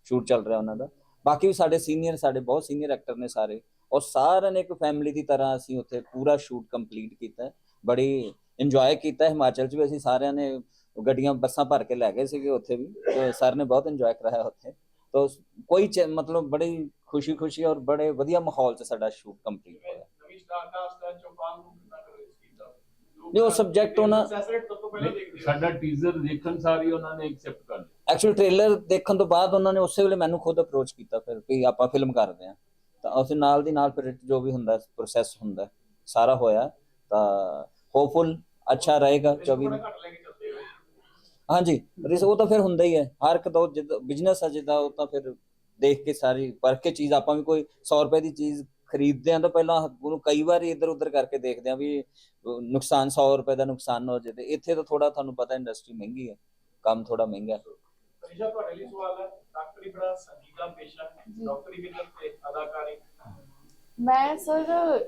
Speaker 3: ਸ਼ੂਟ ਚੱਲ ਰਿਹਾ ਉਹਨਾਂ ਦਾ। ਬਾਕੀ ਵੀ ਸਾਡੇ ਸੀਨੀਅਰ ਸਾਡੇ ਬਹੁਤ ਸੀਨੀਅਰ ਐਕਟਰ ਨੇ ਸਾਰੇ। ਔਰ ਸਾਰਿਆਂ ਨੇ ਇੱਕ ਫੈਮਿਲੀ ਦੀ ਤਰ੍ਹਾਂ ਅਸੀਂ ਉੱਥੇ ਪੂਰਾ ਸ਼ੂਟ ਕੰਪਲੀਟ ਕੀਤਾ। ਬੜੀ ਇੰਜੋਏ ਕੀਤਾ। ਹਿਮਾਚਲ 'ਚ ਵੀ। ਅਸੀਂ ਸਾਰਿਆਂ ਨੇ ਗੱਡੀਆਂ ਬੱਸਾਂ ਭਰ ਕੇ ਲੈ ਗਏ ਸੀਗੇ ਉੱਥੇ ਵੀ। ਤੇ ਸਰ ਨੇ ਬਹੁਤ ਇੰਜੋਏ ਕਰਾਇਆ ਉੱਥੇ। ਤਾਂ ਕੋਈ ਮਤਲਬ ਬੜੀ ਖੁਸ਼ੀ ਖੁਸ਼ੀ ਔਰ ਬੜੇ ਵਧੀਆ ਮਾਹੌਲ 'ਚ ਸਾਡਾ ਸ਼ੂਟ ਕੰਪਲੀਟ ਹੋਇਆ।
Speaker 8: ਨਵੀਂ ਸਟਾਰ ਕਾਸਟ ਹੈ ਚੌਪਾਲ ਨੂੰ ਕਿੰਨਾ ਕਰ ਇਸ ਕੀਤਾ
Speaker 3: ਨਹੀਂ, ਉਹ subject ਉਹਨਾਂ-
Speaker 8: ਆ।
Speaker 2: ਸਾਡਾ ਟੀਜ਼ਰ ਦੇਖਣ ਸਾਰੀ ਉਹਨਾਂ ਨੇ ਐਕਸੈਪਟ ਕਰ ਲਿਆ।
Speaker 3: ਐਕਚੁਅਲ ਟ੍ਰੇਲਰ ਦੇਖਣ ਤੋਂ ਬਾਅਦ ਉਹਨਾਂ ਨੇ ਉਸੇ ਵੇਲੇ ਮੈਨੂੰ ਖੁਦ ਅਪਰੋਚ ਕੀਤਾ ਫਿਰ ਕਿ ਆਪਾਂ ਫਿਲਮ ਕਰਦੇ ਹਾਂ। ਤਾਂ ਉਸ ਨਾਲ ਦੀ ਨਾਲ ਫਿਰ ਜੋ ਵੀ ਹੁੰਦਾ ਪ੍ਰੋਸੈਸ ਹੁੰਦਾ ਸਾਰਾ ਹੋਇਆ। ਤਾਂ ਹੋਪਫੁਲ ਅੱਛਾ ਰਹੇਗਾ 24
Speaker 8: ਥੋੜਾ ਘੱਟ ਲੈ ਕੇ ਚੱਲਦੇ ਹੋ
Speaker 3: ਹਾਂਜੀ ਰਿਸ ਉਹ ਤਾਂ ਫਿਰ ਹੁੰਦਾ ਹੀ ਹੈ। ਹਰ ਇੱਕ ਦਾ ਜਿੱਦਾਂ ਬਿਜ਼ਨਸ ਹੈ ਜਿੱਦਾਂ ਉਹ ਤਾਂ ਫਿਰ ਦੇਖ ਕੇ ਸਾਰੀ ਪਰਖ ਕੇ ਚੀਜ਼ ਆਪਾਂ ਵੀ ਕੋਈ 100 ਰੁਪਏ ਦੀ ਚੀਜ਼ ਖਰੀਦਦੇ ਆ ਤਾਂ ਪਹਿਲਾਂ ਉਹਨੂੰ ਕਈ ਵਾਰ ਇੱਧਰ ਉੱਧਰ ਕਰਕੇ ਦੇਖਦੇ ਆ ਵੀ ਨੁਕਸਾਨ 100 ਰੁਪਏ ਦਾ ਨੁਕਸਾਨ ਨਾ ਹੋ ਤੇ ਇੱਥੇ ਤਾਂ ਥੋੜਾ ਤੁਹਾਨੂੰ ਪਤਾ ਇੰਡਸਟਰੀ ਮਹਿੰਗੀ ਹੈ ਕੰਮ ਥੋੜਾ ਮਹਿੰਗਾ ਹੈ।
Speaker 8: ਅਨੀਸ਼ਾ ਤੁਹਾਡੇ ਲਈ ਸਵਾਲ ਹੈ ਡਾਕਟਰੀ ਬੜਾ ਸੰਜੀਦਾ ਪੇਸ਼ਾ ਹੈ। ਡਾਕਟਰੀ ਵੀ ਤੇ ਅਦਾਕਾਰੀ।
Speaker 7: ਮੈਂ ਸਰ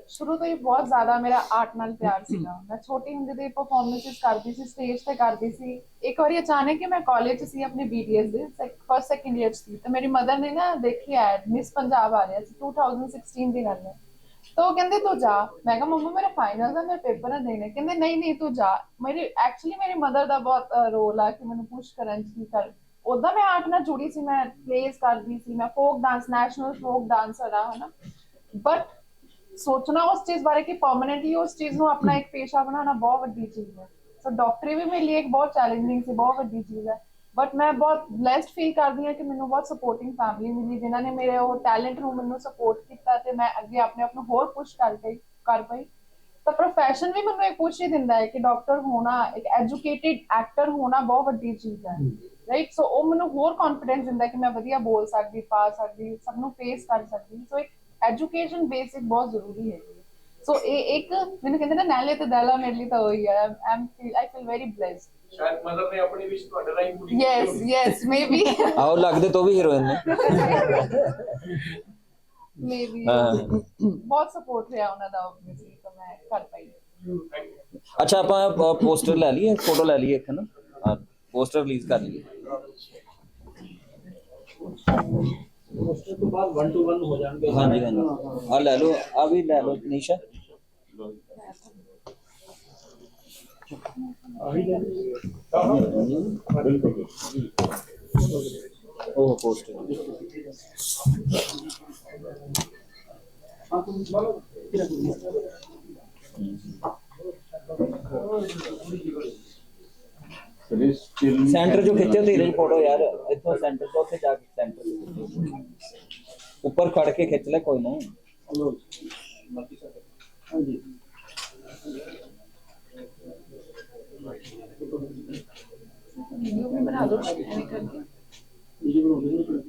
Speaker 7: ਸ਼ੁਰੂ ਤੋਂ ਹੀ ਬਹੁਤ ਜ਼ਿਆਦਾ ਮੇਰਾ ਆਰਟ ਨਾਲ ਪਿਆਰ ਸੀਗਾ। ਮੈਂ ਛੋਟੀ ਹੁੰਦੀ ਤੋਂ ਹੀ ਪਰਫਾਰਮੈਂਸਿਸ ਕਰਦੀ ਸੀ ਸਟੇਜ ਤੇ ਕਰਦੀ ਸੀ। ਇੱਕ ਵਾਰੀ ਅਚਾਨਕ ਹੀ ਮੈਂ ਕਾਲਜ ਸੀ ਆਪਣੇ ਬੀਟੀਐਸ ਦੇ ਫਸਟ ਸੈਕੰਡ ਇਅਰ ਸੀ। ਤੇ ਮੇਰੀ ਮਦਰ ਨੇ ਨਾ ਦੇਖੀ ਐਡ ਮਿਸ ਪੰਜਾਬ ਆ ਰਿਹਾ ਸੀ 2016 ਦੀ ਗੱਲ ਹੈ। ਤਾਂ ਉਹ ਕਹਿੰਦੇ ਤੂੰ ਜਾ। ਮੈਂ ਕਿਹਾ ਮੰਮਾ ਮੇਰਾ ਫਾਈਨਲ ਦਾ ਮੇਰੇ ਪੇਪਰ ਆ ਦੇਣੇ। ਕਹਿੰਦੇ ਨਹੀਂ ਨਹੀਂ ਤੂੰ ਜਾ। ਮੇਰੀ ਐਕਚੁਅਲੀ ਮੇਰੀ ਮਦਰ ਦਾ ਬਹੁਤ ਰੋਲ ਆ ਕਿ ਮੈਨੂੰ ਪੁਸ਼ ਕਰਨ ਚ ਕੀ ਕਰ। ਉਦਾਂ ਮੈਂ ਆਰਟ ਨਾਲ ਜੁੜੀ ਸੀ ਮੈਂ ਪਲੇਸ ਕਰਦੀ ਸੀ ਮੈਂ folk dance national folk dancer ਆ ਹਨਾ? ਬਟ ਸੋਚਣਾ ਉਸ ਚੀਜ਼ ਬਾਰੇ ਕਿ ਪਰਮਨੈਂਟਲੀ ਉਸ ਚੀਜ਼ ਨੂੰ ਆਪਣਾ ਇੱਕ ਪੇਸ਼ਾ ਬਣਾਉਣਾ ਬਹੁਤ ਵੱਡੀ ਚੀਜ਼ ਹੈ। ਸੋ ਡਾਕਟਰੀ ਵੀ ਮੇਰੇ ਲਈ ਇੱਕ ਬਹੁਤ ਚੈਲੰਜਿੰਗ ਸੀ ਬਹੁਤ ਵੱਡੀ ਚੀਜ਼ ਹੈ। ਬਟ ਮੈਂ ਬਹੁਤ ਬlesed ਫੀਲ ਕਰਦੀ ਹਾਂ ਕਿ ਮੈਨੂੰ ਬਹੁਤ ਸਪੋਰਟਿੰਗ ਫੈਮਿਲੀ ਮਿਲੀ ਜਿਨ੍ਹਾਂ ਨੇ ਮੇਰੇ ਉਹ ਟੈਲੈਂਟ ਨੂੰ ਮੈਨੂੰ ਸਪੋਰਟ ਕੀਤਾ ਤੇ ਮੈਂ ਅੱਗੇ ਆਪਣੇ ਆਪ ਨੂੰ ਹੋਰ ਪੁਸ਼ ਕਰ ਗਈ ਕਰ ਪਈ। ਤਾਂ ਪ੍ਰੋਫੈਸ਼ਨ ਵੀ ਮੈਨੂੰ ਇੱਕ ਪੁਸ਼ ਹੀ ਦਿੰਦਾ ਹੈ ਕਿ ਡਾਕਟਰ ਹੋਣਾ ਇੱਕ ਐਜੂਕੇਟਿਡ ਐਕਟਰ ਹੋਣਾ ਬਹੁਤ ਵੱਡੀ ਚੀਜ਼ ਹੈ। ਰਾਈਟ ਸੋ ਉਹ ਮੈਨੂੰ ਹੋਰ ਕੌਨਫੀਡੈਂਸ ਦਿੰਦਾ ਕਿ ਮੈਂ ਵਧੀਆ ਬੋਲ ਸਕਦੀ ਪਾ ਸਕਦੀ ਸਭ ਨੂੰ ਫੇਸ ਕਰ ਸਕਦੀ। ਸੋ ਇੱਕ ਐਜੂਕੇਸ਼ਨ ਬੇਸਿਕ ਬਹੁਤ ਜ਼ਰੂਰੀ ਹੈ ਸੋ ਇਹ ਇੱਕ ਮੈਨੂੰ ਕਹਿੰਦੇ ਨਾ ਨਾਲੇ ਤੇ ਦਾਲਾ ਮੇਰੇ ਲਈ ਤਾਂ ਹੋਈ ਹੈ um I feel very blessed
Speaker 8: ਸ਼ਾਇਦ ਮਦਰ ਨੇ ਆਪਣੀ ਵਿਸ਼ ਤੁਹਾਡੇ ਰਾਹੀਂ ਪੂਰੀ ਕੀਤੀ
Speaker 7: ਯੈਸ। ਯੈਸ ਮੇਬੀ
Speaker 3: ਆਓ ਲੱਗਦੇ ਤੋਂ ਵੀ ਹੀਰੋਇਨ ਨੇ।
Speaker 7: ਮੇਬੀ। ਬਹੁਤ ਸਪੋਰਟ ਰਿਹਾ ਉਹਨਾਂ ਦਾ ਆਬਵੀਅਸਲੀ ਤਾਂ ਮੈਂ ਕਰ ਪਾਈ.
Speaker 3: ਅੱਛਾ ਆਪਾਂ ਪੋਸਟਰ ਲੈ ਲਈਏ ਫੋਟੋ ਲੈ ਲਈਏ ਇੱਕ ਨਾ ਪੋਸਟਰ ਰਿਲੀਜ਼ ਕਰ ਲਈਏ।
Speaker 4: ਉਸ ਤੋਂ ਬਾਅਦ 1 ਟੂ 1 ਹੋ ਜਾਣਗੇ
Speaker 3: ਹਾਂਜੀ ਹਾਂਜੀ ਆ ਲੈ ਲਓ ਆ ਵੀ ਲੈ ਲਓ ਨਿਸ਼ਾ ਉਹ ਪੋਸਟਰ ਸੈਂਟਰ ਜੋ ਖਿੱਚੇ ਤੇ ਇਹਦੀ ਫੋਟੋ ਯਾਰ ਇੱਥੋਂ ਸੈਂਟਰ ਤੋਂ ਉੱਥੇ ਜਾ ਕੇ ਸੈਂਟਰ ਉੱਪਰ ਖੜ ਕੇ ਖਿੱਚ ਲੈ ਕੋਈ ਨਾ।
Speaker 7: ਹਾਂਜੀ। ਵੀਡੀਓ ਬਣਾ ਦੋ ਐਵੇਂ ਕਰਕੇ ਵੀਡੀਓ ਬਣਾ ਦੋ